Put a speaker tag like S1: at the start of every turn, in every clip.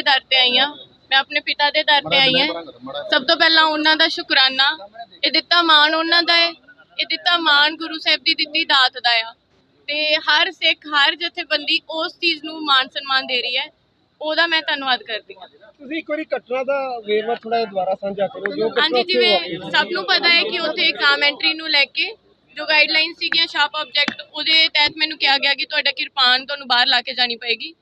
S1: ਦੇ ਦਰ ਤੇ ਆਈ ਹਾਂ। ਮੈਂ ਆਪਣੇ ਪਿਤਾ ਦੇ ਦਰ ਤੇ ਆਈ ਹਾਂ। ਸਭ ਤੋਂ ਪਹਿਲਾਂ ਉਹਨਾਂ ਦਾ ਸ਼ੁਕਰਾਨਾ। ਇਹ ਦਿੱਤਾ ਮਾਣ ਉਹਨਾਂ ਦਾ ਹੈ ਇਹ ਦਿੱਤਾ ਮਾਣ ਗੁਰੂ ਸਾਹਿਬ ਦੀ ਦਿੱਤੀ ਦਾਤ ਦਾ ਆ। ਤੇ ਹਰ ਸਿੱਖ ਹਰ ਜਥੇਬੰਦੀ ਉਸ ਚੀਜ਼ ਨੂੰ ਮਾਣ ਸਨਮਾਨ ਦੇ ਰਹੀ ਹੈ। ਉਹਦਾ ਮੈਂ ਧੰਨਵਾਦ ਕਰਦੀ ਹਾਂ।
S2: ਤੁਸੀਂ ਇੱਕ ਵਾਰੀ ਘਟਨਾ ਦਾ ਵੇਰਵਾ ਥੋੜਾ ਜਿਹਾ ਦੁਬਾਰਾ ਸਾਂਝਾ ਕਰੋ ਜੋ
S1: ਹਾਂਜੀ ਜਿਵੇਂ। ਸਭ ਨੂੰ ਪਤਾ ਹੈ ਕਿ ਉੱਥੇ ਐਗਜ਼ਾਮ ਐਂਟਰੀ ਨੂੰ ਲੈ ਕੇ ਜੋ ਗਾਈਡਲਾਈਨ ਸੀਗੀਆਂ ਸ਼ਾਰਪ ਆਬਜੈਕਟ ਉਹਦੇ ਤਹਿਤ ਮੈਨੂੰ ਕਿਹਾ ਗਿਆ ਕਿ ਤੁਹਾਡਾ ਕਿਰਪਾਨ ਤੁਹਾਨੂੰ ਬਾਹਰ ਲਾ ਕੇ ਜਾਣੀ ਪਏਗੀ।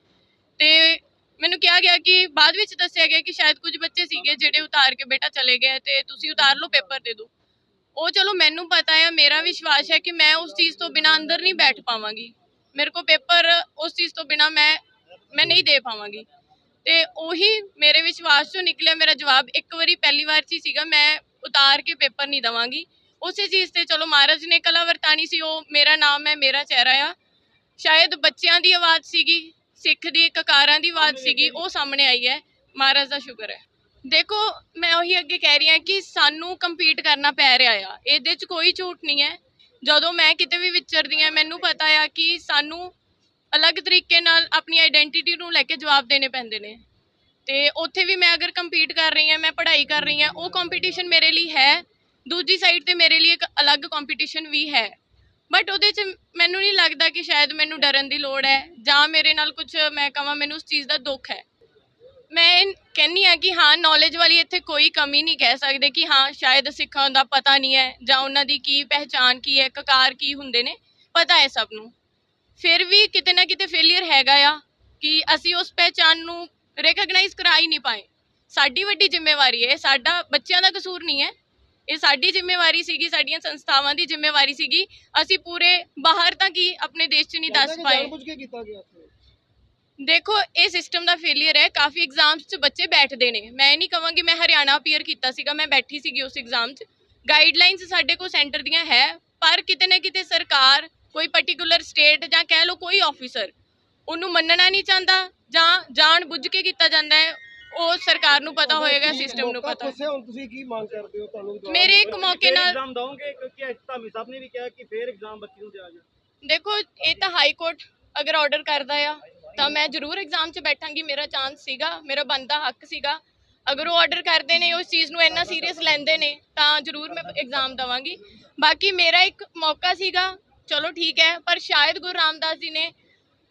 S1: ਤੇ ਮੈਨੂੰ ਕਿਹਾ ਗਿਆ ਕਿ ਬਾਅਦ ਵਿੱਚ ਦੱਸਿਆ ਗਿਆ ਕਿ ਸ਼ਾਇਦ ਕੁਝ ਬੱਚੇ ਸੀਗੇ ਜਿਹੜੇ ਉਤਾਰ ਕੇ ਬੇਟਾ ਚਲੇ ਗਏ ਤੇ ਤੁਸੀਂ ਉਤਾਰ ਲਓ ਪੇਪਰ ਦੇ ਦਿਓ। ਉਹ ਚਲੋ ਮੈਨੂੰ ਪਤਾ ਹੈ ਮੇਰਾ ਵਿਸ਼ਵਾਸ ਹੈ ਕਿ ਮੈਂ ਉਸ ਚੀਜ਼ ਤੋਂ ਬਿਨਾ ਅੰਦਰ ਨਹੀਂ ਬੈਠ ਪਾਵਾਂਗੀ। ਮੇਰੇ ਕੋ ਪੇਪਰ ਉਸ ਚੀਜ਼ ਤੋਂ ਬਿਨਾ ਮੈਂ ਮੈਂ ਨਹੀਂ ਦੇ ਪਾਵਾਂਗੀ। ਤੇ ਉਹੀ ਮੇਰੇ ਵਿਸ਼ਵਾਸ ਚੋਂ ਨਿਕਲਿਆ, ਮੇਰਾ ਜਵਾਬ ਇੱਕ ਵਾਰੀ ਪਹਿਲੀ ਵਾਰ 'ਚ ਹੀ ਸੀਗਾ, ਮੈਂ ਉਤਾਰ ਕੇ ਪੇਪਰ ਨਹੀਂ ਦਵਾਂਗੀ। ਉਸੇ ਚੀਜ਼ ਤੇ ਚਲੋ ਮਹਾਰਾਜ ਨੇ ਕਲਾ ਵਰਤਾਨੀ ਸੀ, ਉਹ ਮੇਰਾ ਨਾਮ ਹੈ, ਮੇਰਾ ਚਿਹਰਾ ਆ। ਸ਼ਾਇਦ ਬੱਚਿਆਂ ਦੀ ਆਵਾਜ਼ ਸੀਗੀ ਸਿੱਖ ਦੀ ਕਕਾਰਾਂ ਦੀ ਆਵਾਜ਼ ਸੀਗੀ ਉਹ ਸਾਹਮਣੇ ਆਈ ਹੈ। ਮਹਾਰਾਜ ਦਾ ਸ਼ੁਕਰ ਹੈ। ਦੇਖੋ ਮੈਂ ਉਹੀ ਅੱਗੇ ਕਹਿ ਰਹੀ ਹਾਂ ਕਿ ਸਾਨੂੰ ਕੰਪੀਟ ਕਰਨਾ ਪੈ ਰਿਹਾ ਆ। ਇਹਦੇ 'ਚ ਕੋਈ ਝੂਠ ਨਹੀਂ ਹੈ। ਜਦੋਂ ਮੈਂ ਕਿਤੇ ਵੀ ਵਿਚਰਦੀ ਹਾਂ ਮੈਨੂੰ ਪਤਾ ਆ ਕਿ ਸਾਨੂੰ ਅਲੱਗ ਤਰੀਕੇ ਨਾਲ ਆਪਣੀ ਆਇਡੈਂਟੀਟੀ ਨੂੰ ਲੈ ਕੇ ਜਵਾਬ ਦੇਣੇ ਪੈਂਦੇ ਨੇ। ਤੇ ਉੱਥੇ ਵੀ ਮੈਂ ਅਗਰ ਕੰਪੀਟ ਕਰ ਰਹੀ ਹਾਂ ਮੈਂ ਪੜ੍ਹਾਈ ਕਰ ਰਹੀ ਹਾਂ ਉਹ ਕੰਪੀਟੀਸ਼ਨ ਮੇਰੇ ਲਈ ਹੈ। ਦੂਜੀ ਸਾਈਡ ਤੇ ਮੇਰੇ ਲਈ ਇੱਕ ਅਲੱਗ ਕੰਪੀਟੀਸ਼ਨ ਵੀ ਹੈ। ਬਟ ਉਹਦੇ 'ਚ ਮੈਨੂੰ ਨਹੀਂ ਲੱਗਦਾ ਕਿ ਸ਼ਾਇਦ ਮੈਨੂੰ ਡਰਨ ਦੀ ਲੋੜ ਹੈ ਜਾਂ ਮੇਰੇ ਨਾਲ ਕੁਝ ਮੈਂ ਕਹਾਂ ਮੈਨੂੰ ਉਸ ਚੀਜ਼ ਦਾ ਦੁੱਖ ਹੈ। ਮੈਂ ਇਹ ਕਹਿੰਨੀ ਆ ਕਿ ਹਾਂ ਨੌਲੇਜ ਵਾਲੀ ਇੱਥੇ ਕੋਈ ਕਮੀ ਨਹੀਂ ਕਹਿ ਸਕਦੇ ਕਿ ਹਾਂ, ਸ਼ਾਇਦ ਸਿੱਖਾਂ ਦਾ ਪਤਾ ਨਹੀਂ ਹੈ ਜਾਂ ਉਹਨਾਂ ਦੀ ਕੀ ਪਹਿਚਾਨ ਕੀ ਹੈ, ਕਕਾਰ ਕੀ ਹੁੰਦੇ ਨੇ, ਪਤਾ ਹੈ ਸਭ ਨੂੰ। ਫਿਰ ਵੀ ਕਿਤੇ ਨਾ ਕਿਤੇ ਫੇਲਿਅਰ ਹੈਗਾ ਆ ਕਿ ਅਸੀਂ ਉਸ ਪਹਿਚਾਨ ਨੂੰ ਰੈਕਗਨਾਈਜ਼ ਕਰਾ ਹੀ ਨਹੀਂ ਪਾਏ। ਸਾਡੀ ਵੱਡੀ ਜ਼ਿੰਮੇਵਾਰੀ ਹੈ, ਸਾਡਾ ਬੱਚਿਆਂ ਦਾ ਕਸੂਰ ਨਹੀਂ ਹੈ ਇਹ ਸਾਡੀ ਜ਼ਿੰਮੇਵਾਰੀ ਸੀਗੀ ਸਾਡੀਆਂ ਸੰਸਥਾਵਾਂ ਦੀ ਜ਼ਿੰਮੇਵਾਰੀ ਸੀਗੀ। ਅਸੀਂ ਪੂਰੇ ਬਾਹਰ ਤੱਕ ਹੀ ਆਪਣੇ ਦੇਸ਼ 'ਚ ਨਹੀਂ ਦੱਸ
S2: ਕਿ
S1: ਪਾਏ।
S2: ਕੇ ਕੀਤਾ ਗਿਆ
S1: ਦੇਖੋ ਇਹ ਸਿਸਟਮ ਦਾ ਫੇਲਿਅਰ ਹੈ। ਕਾਫੀ ਐਗਜ਼ਾਮਸ 'ਚ ਬੱਚੇ ਬੈਠਦੇ ਨੇ। ਮੈਂ ਨਹੀਂ ਕਹਾਂਗੀ ਮੈਂ ਹਰਿਆਣਾ ਅਪੀਅਰ ਕੀਤਾ ਸੀਗਾ ਮੈਂ ਬੈਠੀ ਸੀਗੀ ਉਸ ਐਗਜ਼ਾਮ 'ਚ। ਗਾਈਡਲਾਈਨਸ ਸਾਡੇ ਕੋਲ ਸੈਂਟਰ ਦੀਆਂ ਹੈ ਪਰ ਕਿਤੇ ਨਾ ਕਿਤੇ ਸਰਕਾਰ ਕੋਈ ਪਾਰਟਿਕੂਲਰ ਸਟੇਟ ਜਾਂ ਕਹਿ ਲਓ ਕੋਈ ਆਫੀਸਰ ਉਹਨੂੰ ਮੰਨਣਾ ਨਹੀਂ ਚਾਹੁੰਦਾ ਜਾਂ ਜਾਣ ਬੁੱਝ ਕੇ ਕੀਤਾ ਜਾਂਦਾ ਹੈ। ਉਹ ਸਰਕਾਰ ਨੂੰ ਪਤਾ ਹੋਏਗਾ ਸਿਸਟਮ ਨੂੰ ਪਤਾ।
S2: ਫਸਿਆ ਹੁਣ ਤੁਸੀਂ ਕੀ ਮੰਗ ਕਰਦੇ ਹੋ ਤੁਹਾਨੂੰ
S1: ਮੇਰੇ ਇੱਕ ਮੌਕੇ ਨਾਲ
S3: ਐਗਜ਼ਾਮ ਦਵਾਂਗੇ? ਕਿਉਂਕਿ ਧਾਮੀ ਸਾਹਿਬ ਨੇ ਵੀ ਕਿਹਾ ਕਿ ਫੇਰ ਐਗਜ਼ਾਮ ਬੱਚੀ ਨੂੰ ਦਿਆ ਜਾ
S1: ਦੇਖੋ ਇਹ ਤਾਂ ਹਾਈ ਕੋਰਟ ਅਗਰ ਆਰਡਰ ਕਰਦਾ ਆ ਤਾਂ ਮੈਂ ਜ਼ਰੂਰ ਐਗਜ਼ਾਮ 'ਚ ਬੈਠਾਂਗੀ। ਮੇਰਾ ਚਾਂਸ ਸੀਗਾ ਮੇਰਾ ਬੰਦਾ ਹੱਕ ਸੀਗਾ। ਅਗਰ ਉਹ ਆਰਡਰ ਕਰਦੇ ਨੇ ਉਸ ਚੀਜ਼ ਨੂੰ ਇੰਨਾ ਸੀਰੀਅਸ ਲੈਂਦੇ ਨੇ ਤਾਂ ਜ਼ਰੂਰ ਮੈਂ ਐਗਜ਼ਾਮ ਦਵਾਂਗੀ। ਬਾਕੀ ਮੇਰਾ ਇੱਕ ਮੌਕਾ ਸੀਗਾ ਚਲੋ ਠੀਕ ਹੈ ਪਰ ਸ਼ਾਇਦ ਗੁਰੂ ਰਾਮਦਾਸ ਜੀ ਨੇ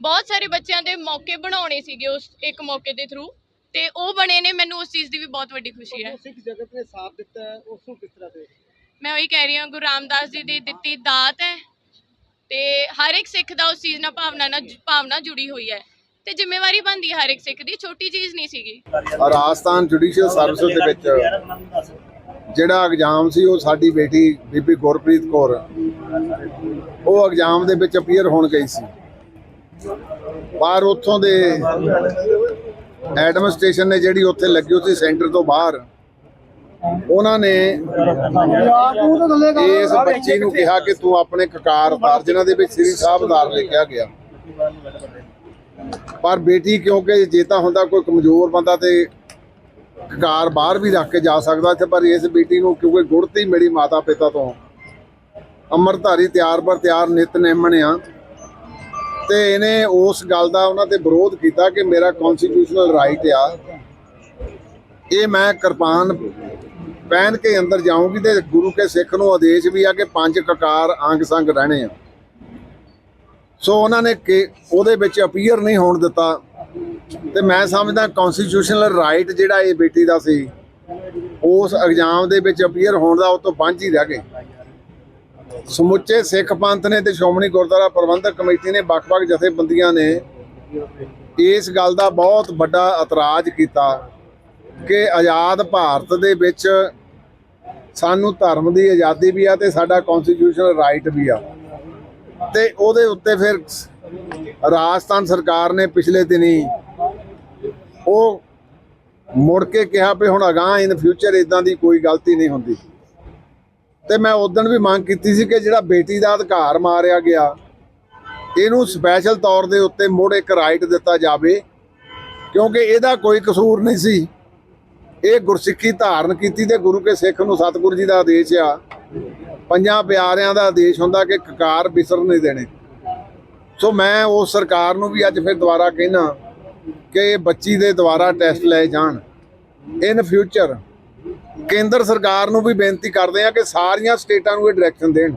S1: ਬਹੁਤ ਸਾਰੇ ਬੱਚਿਆਂ ਦੇ ਮੌਕੇ ਬਣਾਉਣੇ ਸੀਗੇ ਉਸ ਇੱਕ ਮੌਕੇ ਦੇ ਥਰੂ ਤੇ ਉਹ ਬਣੇ ਨੇ ਮੈਨੂੰ ਉਸ ਚੀਜ਼ ਦੀ ਵੀ ਬਹੁਤ ਵੱਡੀ ਖੁਸ਼ੀ ਹੈ।
S2: ਸਿੱਖ ਜਗਤ ਨੇ ਸਾਥ ਦਿੱਤਾ ਹੈ ਉਸ ਨੂੰ ਕਿਸ ਤਰ੍ਹਾਂ ਦੇ
S1: ਮੈਂ ਉਹੀ ਕਹਿ ਰਹੀ ਹਾਂ ਗੁਰੂ ਰਾਮਦਾਸ ਜੀ ਦੀ ਦਿੱਤੀ ਦਾਤ ਹੈ ਤੇ ਹਰ ਇੱਕ ਸਿੱਖ ਦਾ ਉਸ ਚੀਜ਼ ਨਾਲ ਭਾਵਨਾ ਨਾਲ ਭਾਵਨਾ ਜੁੜੀ ਹੋਈ ਹੈ ਤੇ ਜ਼ਿੰਮੇਵਾਰੀ ਬਣਦੀ ਹੈ ਹਰ ਇੱਕ ਸਿੱਖ ਦੀ ਛੋਟੀ ਚੀਜ਼ ਨਹੀਂ ਸੀਗੀ।
S4: ਰਾਜਸਥਾਨ ਜੁਡੀਸ਼ੀਅਲ ਸਰਵਿਸ ਦੇ ਵਿੱਚ ਜਿਹੜਾ ਐਗਜ਼ਾਮ ਸੀ ਉਹ ਸਾਡੀ ਬੇਟੀ ਬੀਬੀ ਗੁਰਪ੍ਰੀਤ ਕੌਰ ਉਹ ਐਗਜ਼ਾਮ ਦੇ ਵਿੱਚ ਅਪੀਅਰ ਹੋਣ ਗਈ ਸੀ। ਪਰ ਉੱਥੋਂ ਦੇ ਐਡਮਿਨਿਸਟ੍ਰੇਸ਼ਨ ਨੇ ਜਿਹੜੀ ਉੱਥੇ ਲੱਗੀ ਹੋਈ ਸੈਂਟਰ ਤੋਂ ਬਾਹਰ, ਉਹਨਾਂ ਨੇ ਇਸ ਬੱਚੀ ਨੂੰ ਕਿਹਾ ਕਿ ਤੂੰ ਆਪਣੇ ਕਕਾਰ ਉਤਾਰ, ਜਿਨ੍ਹਾਂ ਦੇ ਵਿੱਚ ਸ੍ਰੀ ਸਾਹਿਬਦਾਰ ਲਿਖਿਆ ਗਿਆ। ਪਰ ਬੇਟੀ, ਕਿਉਂਕਿ ਜੇ ਤਾਂ ਹੁੰਦਾ ਕੋਈ ਕਮਜ਼ੋਰ ਬੰਦਾ ਤੇ ਕਕਾਰ ਬਾਹਰ ਵੀ ਰੱਖ ਕੇ ਜਾ ਸਕਦਾ ਤੇ ਪਰ ਇਸ ਬੇਟੀ ਨੂੰ ਕਿਉਂਕਿ ਗੁੜਤੀ ਮੇਰੀ ਮਾਤਾ ਪਿਤਾ ਤੋਂ, ਅੰਮ੍ਰਿਤਧਾਰੀ ਤਿਆਰ ਪਰ ਤਿਆਰ ਨਿਤਨੇਮਣ ਆ ਤੇ ਇਹਨੇ ਉਸ ਗੱਲ ਦਾ ਉਹਨਾਂ ਤੇ ਵਿਰੋਧ ਕੀਤਾ ਕਿ ਮੇਰਾ ਕਨਸਟੀਟਿਊਸ਼ਨਲ ਰਾਈਟ ਆ। ਇਹ ਮੈਂ ਕਿਰਪਾਨ ਪਹਿਨ ਕੇ ਅੰਦਰ ਜਾਊਂਗੀ ਤੇ ਗੁਰੂ ਕੇ ਸਿੱਖ ਨੂੰ ਆਦੇਸ਼ ਵੀ ਆ ਕਿ ਪੰਜ ਕਕਾਰ ਅੰਗ ਸੰਗ ਰਹਿਣੇ ਆ। ਸੋ ਉਹਨਾਂ ਨੇ ਕਿ ਉਹਦੇ ਵਿੱਚ ਅਪੀਅਰ ਨਹੀਂ ਹੋਣ ਦਿੱਤਾ। ਤੇ ਮੈਂ ਸਮਝਦਾ ਕਨਸਟੀਟਿਊਸ਼ਨਲ ਰਾਈਟ ਜਿਹੜਾ ਇਹ ਬੇਟੀ ਦਾ ਸੀ, ਉਸ ਐਗਜ਼ਾਮ ਦੇ ਵਿੱਚ ਅਪੀਅਰ ਹੋਣ ਦਾ ਉਹ ਤੋਂ ਵਾਂਝੀ ਹੀ ਰਹਿ ਗਏ। ਸਮੁੱਚੇ ਸਿੱਖ ਪੰਥ ਨੇ ਤੇ ਸ਼੍ਰੋਮਣੀ ਗੁਰਦੁਆਰਾ ਪ੍ਰਬੰਧਕ ਕਮੇਟੀ ਨੇ ਵੱਖ-ਵੱਖ ਜਥੇਬੰਦੀਆਂ ਨੇ ਇਸ ਗੱਲ ਦਾ ਬਹੁਤ ਵੱਡਾ ਇਤਰਾਜ਼ ਕੀਤਾ ਕਿ ਆਜ਼ਾਦ ਭਾਰਤ ਦੇ ਵਿੱਚ ਸਾਨੂੰ ਧਰਮ ਦੀ ਆਜ਼ਾਦੀ ਵੀ ਆ ਤੇ ਸਾਡਾ ਕਨਸਟੀਟਿਊਸ਼ਨਲ ਰਾਈਟ ਵੀ ਆ। ਤੇ ਉਹਦੇ ਉੱਤੇ ਫਿਰ ਰਾਜਸਥਾਨ ਸਰਕਾਰ ਨੇ ਪਿਛਲੇ ਦਿਨੀ ਉਹ ਮੁੜ ਕੇ ਕਿਹਾ ਵੀ ਹੁਣ ਅਗਾਂਹ ਇਨ ਫਿਊਚਰ ਇਦਾਂ ਦੀ ਕੋਈ ਗਲਤੀ ਨਹੀਂ ਹੁੰਦੀ। ਤੇ ਮੈਂ ਉਦੋਂ ਵੀ ਮੰਗ ਕੀਤੀ ਸੀ ਕਿ ਜਿਹੜਾ ਬੇਟੀ ਦਾ ਅਧਿਕਾਰ ਮਾਰਿਆ ਗਿਆ, ਇਹਨੂੰ ਸਪੈਸ਼ਲ ਤੌਰ ਦੇ ਉੱਤੇ ਮੁੜ ਇੱਕ ਰਾਈਟ ਦਿੱਤਾ ਜਾਵੇ, ਕਿਉਂਕਿ ਇਹਦਾ ਕੋਈ ਕਸੂਰ ਨਹੀਂ ਸੀ। ਇਹ ਗੁਰਸਿੱਖੀ ਧਾਰਨ ਕੀਤੀ ਤੇ ਗੁਰੂ ਕੇ ਸਿੱਖ ਨੂੰ ਸਤਿਗੁਰੂ ਜੀ ਦਾ ਆਦੇਸ਼ ਆ। ਪੰਜਾਂ ਪਿਆਰਿਆਂ ਦਾ ਆਦੇਸ਼ ਹੁੰਦਾ ਕਿ ਕਕਾਰ ਬਿਸਰ ਨਹੀਂ ਦੇਣੇ। ਸੋ ਮੈਂ ਉਸ ਸਰਕਾਰ ਨੂੰ ਵੀ ਅੱਜ ਫਿਰ ਦੁਬਾਰਾ ਕਹਿਣਾ ਕਿ ਬੱਚੀ ਦੇ ਦੁਬਾਰਾ ਟੈਸਟ ਲਏ ਜਾਣ। ਇਨ ਫਿਊਚਰ ਕੇਂਦਰ ਸਰਕਾਰ ਨੂੰ ਵੀ ਬੇਨਤੀ ਕਰਦੇ ਆ ਕਿ ਸਾਰੀਆਂ ਸਟੇਟਾਂ ਨੂੰ ਇਹ ਡਾਇਰੈਕਸ਼ਨ ਦੇਣ।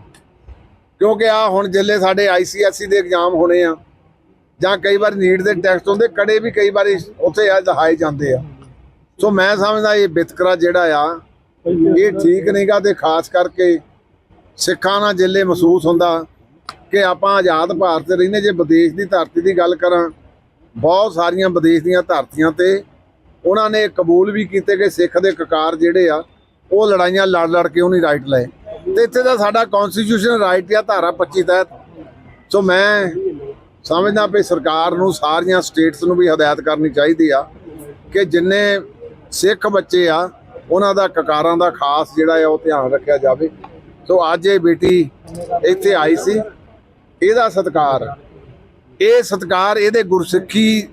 S4: ਕਿਉਂਕਿ ਆ ਹੁਣ ਜਿੱਲੇ ਸਾਡੇ ਆਈਸੀਐਸਸੀ ਦੇ ਐਗਜ਼ਾਮ ਹੋਣੇ ਆ, ਜਾਂ ਕਈ ਵਾਰ ਨੀਟ ਦੇ ਟੈਸਟ ਹੁੰਦੇ, ਕੜੇ ਵੀ ਕਈ ਵਾਰੀ ਉੱਥੇ ਆ ਦਹਾਏ ਜਾਂਦੇ ਆ। ਸੋ ਮੈਂ ਸਮਝਦਾ ਇਹ ਵਿਤਕਰਾ ਜਿਹੜਾ ਆ, ਇਹ ਠੀਕ ਨਹੀਂਗਾ ਤੇ ਖਾਸ ਕਰਕੇ ਸਿੱਖਾਂ ਨਾਲ ਜਿੱਲੇ ਮਹਿਸੂਸ ਹੁੰਦਾ ਕਿ ਆਪਾਂ ਆਜ਼ਾਦ ਭਾਰਤ ਰਹਿੰਦੇ, ਜੇ ਵਿਦੇਸ਼ ਦੀ ਧਰਤੀ ਦੀ ਗੱਲ ਕਰਾਂ, ਬਹੁਤ ਸਾਰੀਆਂ ਵਿਦੇਸ਼ ਦੀਆਂ ਧਰਤੀਆਂ ਤੇ ਉਹਨਾਂ ਨੇ ਕਬੂਲ ਵੀ ਕੀਤੇ ਕਿ ਸਿੱਖ ਦੇ ਕਕਾਰ ਜਿਹੜੇ ਆ, ਉਹ ਲੜਾਈਆਂ ਲੜ ਲੜ ਕੇ ਉਹਨੀ ਰਾਈਟ ਲਏ। ਤੇ ਇੱਥੇ ਦਾ ਸਾਡਾ ਕਨਸਟੀਟਿਊਸ਼ਨ ਰਾਈਟ ਆ, ਧਾਰਾ 25 ਤਹਿਤ। ਸੋ ਮੈਂ ਸਮਝਦਾ ਵੀ ਸਰਕਾਰ ਨੂੰ, ਸਾਰੀਆਂ ਸਟੇਟਸ ਨੂੰ ਵੀ ਹਦਾਇਤ ਕਰਨੀ ਚਾਹੀਦੀ ਆ ਕਿ ਜਿੰਨੇ ਸਿੱਖ ਬੱਚੇ ਆ, ਉਹਨਾਂ ਦਾ ਕਕਾਰਾਂ ਦਾ ਖਾਸ ਜਿਹੜਾ ਆ, ਉਹ ਧਿਆਨ ਰੱਖਿਆ ਜਾਵੇ। ਸੋ ਅੱਜ ਇਹ ਬੇਟੀ ਇੱਥੇ ਆਈ ਸੀ। ਇਹਦਾ ਸਤਿਕਾਰ, ਇਹ ਸਤਿਕਾਰ ਇਹਦੇ ਗੁਰਸਿੱਖੀ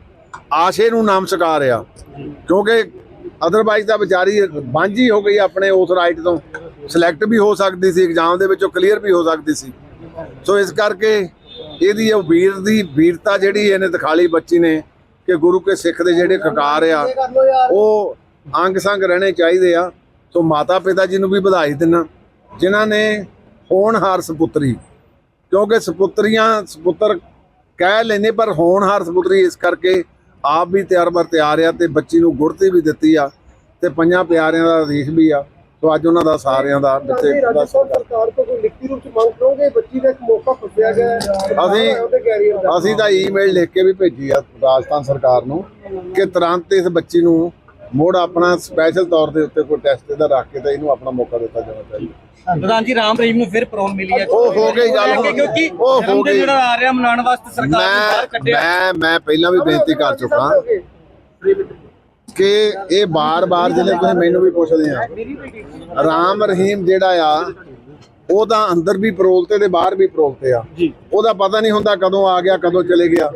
S4: ਆਸ਼ੇ ਨੂੰ ਨਾਮ ਸਕਾਰ ਆ ਕਿਉਂਕਿ ਅਦਰਵਾਈਜ਼ ਤਾਂ ਵਿਚਾਰੀ ਬਾਂਝੀ ਹੋ ਗਈ ਆਪਣੇ ਉਸ ਰਾਈਟ ਤੋਂ। ਸਿਲੈਕਟ ਵੀ ਹੋ ਸਕਦੀ ਸੀ ਐਗਜ਼ਾਮ ਦੇ ਵਿੱਚੋਂ ਕਲੀਅਰ ਵੀ ਹੋ ਸਕਦੀ ਸੀ। ਸੋ ਇਸ ਕਰਕੇ ਇਹਦੀ ਉਹ ਵੀਰ ਦੀ ਵੀਰਤਾ ਜਿਹੜੀ ਇਹਨੇ ਦਿਖਾਲੀ ਬੱਚੀ ਨੇ ਕਿ ਗੁਰੂ ਕੇ ਸਿੱਖ ਦੇ ਜਿਹੜੇ ਕਕਾਰ ਆ, ਉਹ ਅੰਗ ਸੰਗ ਰਹਿਣੇ ਚਾਹੀਦੇ ਆ। ਸੋ ਮਾਤਾ ਪਿਤਾ ਜੀ ਨੂੰ ਵੀ ਵਧਾਈ ਦਿੰਨਾ, ਜਿਨ੍ਹਾਂ ਨੇ ਹੋਣਹਾਰ ਸੁਪੁੱਤਰੀ। ਕਿਉਂਕਿ ਸੁਪੁੱਤਰੀਆਂ ਸੁਪੁੱਤਰ ਕਹਿ ਲੈਨੇ ਪਰ ਹੋਣਹਾਰ ਸੁਪੁੱਤਰੀ ਇਸ ਕਰਕੇ ਆਪ ਵੀ ਤਿਆਰ ਬਰ ਤਿਆਰ ਆ ਤੇ ਬੱਚੀ ਨੂੰ ਗੁਰਤੀ ਵੀ ਦਿੱਤੀ ਆ ਤੇ ਪੰਜਾਂ ਪਿਆਰਿਆਂ ਦਾ ਆਦੇਸ਼ ਵੀ ਆ। ਸੋ ਅੱਜ ਉਹਨਾਂ ਦਾ ਸਾਰਿਆਂ ਦਾ ਜਿੱਥੇ
S2: ਰਾਜਸਥਾਨ ਸਰਕਾਰ ਤੋਂ ਕੋਈ ਲਿਖਤੀ ਰੂਪ ਚ ਮੰਗ ਕਰੋਗੇ? ਬੱਚੀ ਦਾ ਇੱਕ ਮੌਕਾ ਫੁੱਟਿਆ ਗਿਆ
S4: ਅਸੀਂ-
S2: ਦਾ।
S4: ਅਸੀਂ ਤਾਂ ਈਮੇਲ ਲਿਖ ਕੇ ਵੀ ਭੇਜੀ ਆ ਰਾਜਸਥਾਨ ਸਰਕਾਰ ਨੂੰ ਕਿ ਤੁਰੰਤ ਇਸ ਬੱਚੀ ਨੂੰ ਮੋੜ ਆਪਣਾ ਸਪੈਸ਼ਲ ਤੌਰ ਦੇ ਉੱਤੇ ਕੋਈ ਟੈਸਟ ਇਹਦਾ ਰੱਖ ਕੇ ਤਾਂ ਇਹਨੂੰ ਆਪਣਾ ਮੌਕਾ ਦਿੱਤਾ ਜਾਣਾ ਚਾਹੀਦਾ।
S3: ਪ੍ਰਧਾਨ ਜੀ ਰਾਮ ਰਹੀਮ ਨੂੰ ਫਿਰ ਪ੍ਰੋਨ ਮਿਲੀ ਹੈ।
S4: ਉਹ ਹੋ ਗਈ ਗੱਲ।
S3: ਕਿਉਂਕਿ
S4: ਉਹ ਹੋ ਗਈ।
S3: ਜਿਹੜਾ ਆ ਰਿਹਾ ਮਨਾਉਣ ਵਾਸਤੇ ਸਰਕਾਰ ਨੇ ਬਾਹਰ
S4: ਮੈਂ
S3: ਕੱਢਿਆ।
S4: ਮੈਂ ਮੈਂ ਪਹਿਲਾਂ ਵੀ ਬੇਨਤੀ ਕਰ ਚੁੱਕਾ। ਕਿ ਇਹ ਬਾਰ-ਬਾਰ ਜਿਹੜੇ ਤੁਸੀਂ ਮੈਨੂੰ ਵੀ ਪੁੱਛਦੇ ਆ ਰਾਮ ਰਹੀਮ ਜਿਹੜਾ ਆ ਉਹ ਤਾਂ ਅੰਦਰ ਵੀ ਪਰੋਲ ਤੇ ਤੇ ਬਾਹਰ ਵੀ ਪਰੋਲ ਤੇ ਆ। ਉਹਦਾ ਪਤਾ ਨਹੀਂ ਹੁੰਦਾ ਕਦੋਂ ਆ ਗਿਆ ਕਦੋਂ ਚਲੇ ਗਿਆ।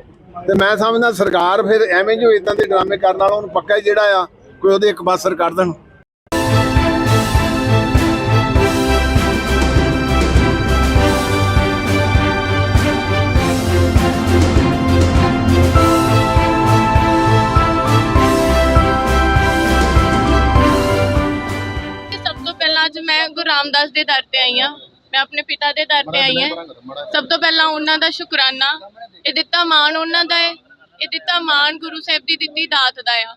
S4: ਤੇ ਮੈਂ ਸਮਝਦਾ ਸਰਕਾਰ ਫਿਰ ਐਵੇਂ ਜੋ ਇਦਾਂ ਦੇ ਡਰਾਮੇ ਕਰਨ ਵਾਲਾ ਉਹਨੂੰ ਪੱਕਾ ਹੀ ਜਿਹੜਾ ਆ ਕੋਈ ਉਹਦੇ ਇੱਕ ਪਾਸਰ ਕਰ ਦੇਣ।
S1: ਤੋਂ ਪਹਿਲਾਂ ਅੱਜ ਮੈਂ ਗੁਰੂ ਰਾਮਦਾਸ ਦੇ ਦਰ ਤੇ ਆਈ ਆ ਮੈਂ ਆਪਣੇ ਪਿਤਾ ਦੇ ਦਰ ਤੇ ਆਈ ਆ ਸਭ ਤੋਂ ਪਹਿਲਾਂ ਉਹਨਾਂ ਦਾ ਸ਼ੁਕਰਾਨਾ। ਇਹ ਦਿੱਤਾ ਮਾਣ ਉਹਨਾਂ ਦਾ ਹੈ ਇਹ ਦਿੱਤਾ ਮਾਣ ਗੁਰੂ ਸਾਹਿਬ ਦੀ ਦਿੱਤੀ ਦਾਤ ਦਾ ਆ।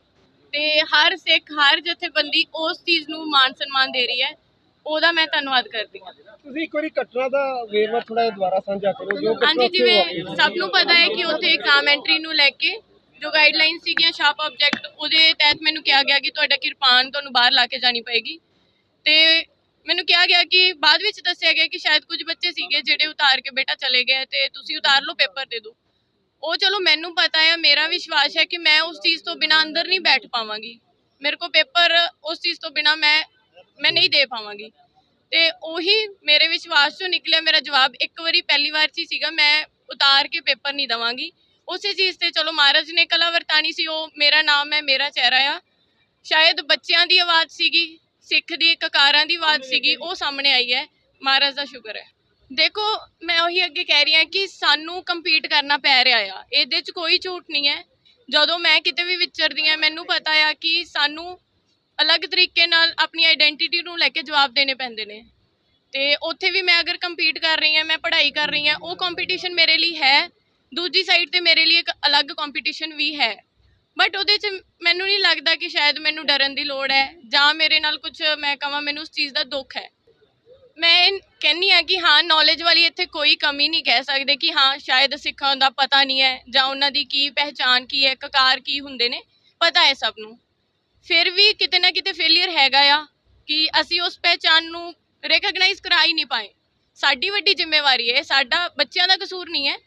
S1: ਤੇ ਹਰ ਸਿੱਖ ਹਰ ਜਥੇਬੰਦੀ ਉਸ ਚੀਜ਼ ਨੂੰ ਮਾਣ ਸਨਮਾਨ ਦੇ ਰਹੀ ਹੈ। ਉਹਦਾ ਮੈਂ ਧੰਨਵਾਦ ਕਰਦੀ ਹਾਂ।
S2: ਤੁਸੀਂ ਇੱਕ ਵਾਰੀ ਘਟਨਾ ਦਾ ਵੇਰਵਾ ਥੋੜਾ ਜਿਹਾ ਦੁਬਾਰਾ ਸਾਂਝਾ ਕਰੋ ਜੋ
S1: ਹਾਂਜੀ ਜਿਵੇਂ। ਸਭ ਨੂੰ ਪਤਾ ਹੈ ਕਿ ਉੱਥੇ ਕਾਮੈਂਟਰੀ ਨੂੰ ਲੈ ਕੇ ਜੋ ਗਾਈਡਲਾਈਨ ਸੀਗੀਆਂ ਸ਼ਾਰਪ ਆਬਜੈਕਟ ਉਹਦੇ ਤਹਿਤ ਮੈਨੂੰ ਕਿਹਾ ਗਿਆ ਕਿ ਤੁਹਾਡਾ ਕਿਰਪਾਨ ਤੁਹਾਨੂੰ ਬਾਹਰ ਲਾ ਕੇ ਜਾਣੀ ਪਏਗੀ। ਤੇ ਮੈਨੂੰ ਕਿਹਾ ਗਿਆ ਕਿ ਬਾਅਦ ਵਿੱਚ ਦੱਸਿਆ ਗਿਆ ਕਿ ਸ਼ਾਇਦ ਕੁਝ ਬੱਚੇ ਸੀਗੇ ਜਿਹੜੇ ਉਤਾਰ ਕੇ ਬੇਟਾ ਚਲੇ ਗਏ ਤੇ ਤੁਸੀਂ ਉਤਾਰ ਲਓ ਪੇਪਰ ਦੇ ਦਿਓ। ਉਹ ਚਲੋ ਮੈਨੂੰ ਪਤਾ ਹੈ ਮੇਰਾ ਵਿਸ਼ਵਾਸ ਹੈ ਕਿ ਮੈਂ ਉਸ ਚੀਜ਼ ਤੋਂ ਬਿਨਾ ਅੰਦਰ ਨਹੀਂ ਬੈਠ ਪਾਵਾਂਗੀ। ਮੇਰੇ ਕੋ ਪੇਪਰ ਉਸ ਚੀਜ਼ ਤੋਂ ਬਿਨਾ ਮੈਂ ਮੈਂ ਨਹੀਂ ਦੇ ਪਾਵਾਂਗੀ। ਤੇ ਉਹੀ ਮੇਰੇ ਵਿਸ਼ਵਾਸ ਚੋਂ ਨਿਕਲਿਆ ਮੇਰਾ ਜਵਾਬ ਇੱਕ ਵਾਰੀ ਪਹਿਲੀ ਵਾਰ 'ਚ ਹੀ ਸੀਗਾ ਮੈਂ ਉਤਾਰ ਕੇ ਪੇਪਰ ਨਹੀਂ ਦਵਾਂਗੀ। ਉਸੇ ਚੀਜ਼ ਤੇ ਚਲੋ ਮਹਾਰਾਜ ਨੇ ਕਲਾ ਵਰਤਾਨੀ ਸੀ ਉਹ ਮੇਰਾ ਨਾਮ ਹੈ ਮੇਰਾ ਚਿਹਰਾ ਆ। ਸ਼ਾਇਦ ਬੱਚਿਆਂ ਦੀ ਆਵਾਜ਼ ਸੀਗੀ ਸਿੱਖ ਦੀ ਕਕਾਰਾਂ ਦੀ ਆਵਾਜ਼ ਸੀਗੀ ਉਹ ਸਾਹਮਣੇ ਆਈ ਹੈ। ਮਹਾਰਾਜ ਦਾ ਸ਼ੁਕਰ ਹੈ। ਦੇਖੋ, ਮੈਂ ਉਹੀ ਅੱਗੇ ਕਹਿ ਰਹੀ ਹਾਂ ਕਿ ਸਾਨੂੰ ਕੰਪੀਟ ਕਰਨਾ ਪੈ ਰਿਹਾ ਆ। ਇਹਦੇ 'ਚ ਕੋਈ ਝੂਠ ਨਹੀਂ ਹੈ। ਜਦੋਂ ਮੈਂ ਕਿਤੇ ਵੀ ਵਿਚਰਦੀ ਹਾਂ, ਮੈਨੂੰ ਪਤਾ ਆ ਕਿ ਸਾਨੂੰ ਅਲੱਗ ਤਰੀਕੇ ਨਾਲ ਆਪਣੀ ਆਇਡੈਂਟੀਟੀ ਨੂੰ ਲੈ ਕੇ ਜਵਾਬ ਦੇਣੇ ਪੈਂਦੇ ਨੇ। ਤੇ ਉੱਥੇ ਵੀ ਮੈਂ ਅਗਰ ਕੰਪੀਟ ਕਰ ਰਹੀ ਹਾਂ, ਮੈਂ ਪੜ੍ਹਾਈ ਕਰ ਰਹੀ ਹਾਂ, ਉਹ ਕੰਪੀਟੀਸ਼ਨ ਮੇਰੇ ਲਈ ਹੈ। ਦੂਜੀ ਸਾਈਡ ਤੇ ਮੇਰੇ ਲਈ ਇੱਕ ਅਲੱਗ ਕੰਪੀਟੀਸ਼ਨ ਵੀ ਹੈ। ਬਟ ਉਹਦੇ 'ਚ ਮੈਨੂੰ ਨਹੀਂ ਲੱਗਦਾ ਕਿ ਸ਼ਾਇਦ ਮੈਨੂੰ ਡਰਨ ਦੀ ਲੋੜ ਹੈ ਜਾਂ ਮੇਰੇ ਨਾਲ ਕੁਝ ਮੈਂ ਕਹਾਂ ਮੈਨੂੰ ਉਸ ਚੀਜ਼ ਦਾ ਦੁੱਖ ਹੈ। ਮੈਂ ਕਹਿੰਨੀ ਆ ਕਿ ਹਾਂ ਨੌਲੇਜ ਵਾਲੀ ਇੱਥੇ ਕੋਈ ਕਮੀ ਨਹੀਂ ਕਹਿ ਸਕਦੇ ਕਿ ਹਾਂ ਸ਼ਾਇਦ ਸਿੱਖਾਂ ਦਾ ਪਤਾ ਨਹੀਂ ਹੈ ਜਾਂ ਉਹਨਾਂ ਦੀ ਕੀ ਪਹਿਚਾਨ ਕੀ ਹੈ ਕਕਾਰ ਕੀ ਹੁੰਦੇ ਨੇ ਪਤਾ ਹੈ ਸਭ ਨੂੰ। ਫਿਰ ਵੀ ਕਿਤੇ ਨਾ ਕਿਤੇ ਫੇਲਿਅਰ ਹੈਗਾ ਆ ਕਿ ਅਸੀਂ ਉਸ ਪਹਿਚਾਨ ਨੂੰ ਰੈਕਗਨਾਈਜ਼ ਕਰਾ ਹੀ ਨਹੀਂ ਪਾਏ। ਸਾਡੀ ਵੱਡੀ ਜ਼ਿੰਮੇਵਾਰੀ ਹੈ ਸਾਡਾ ਬੱਚਿਆਂ ਦਾ ਕਸੂਰ ਨਹੀਂ ਹੈ।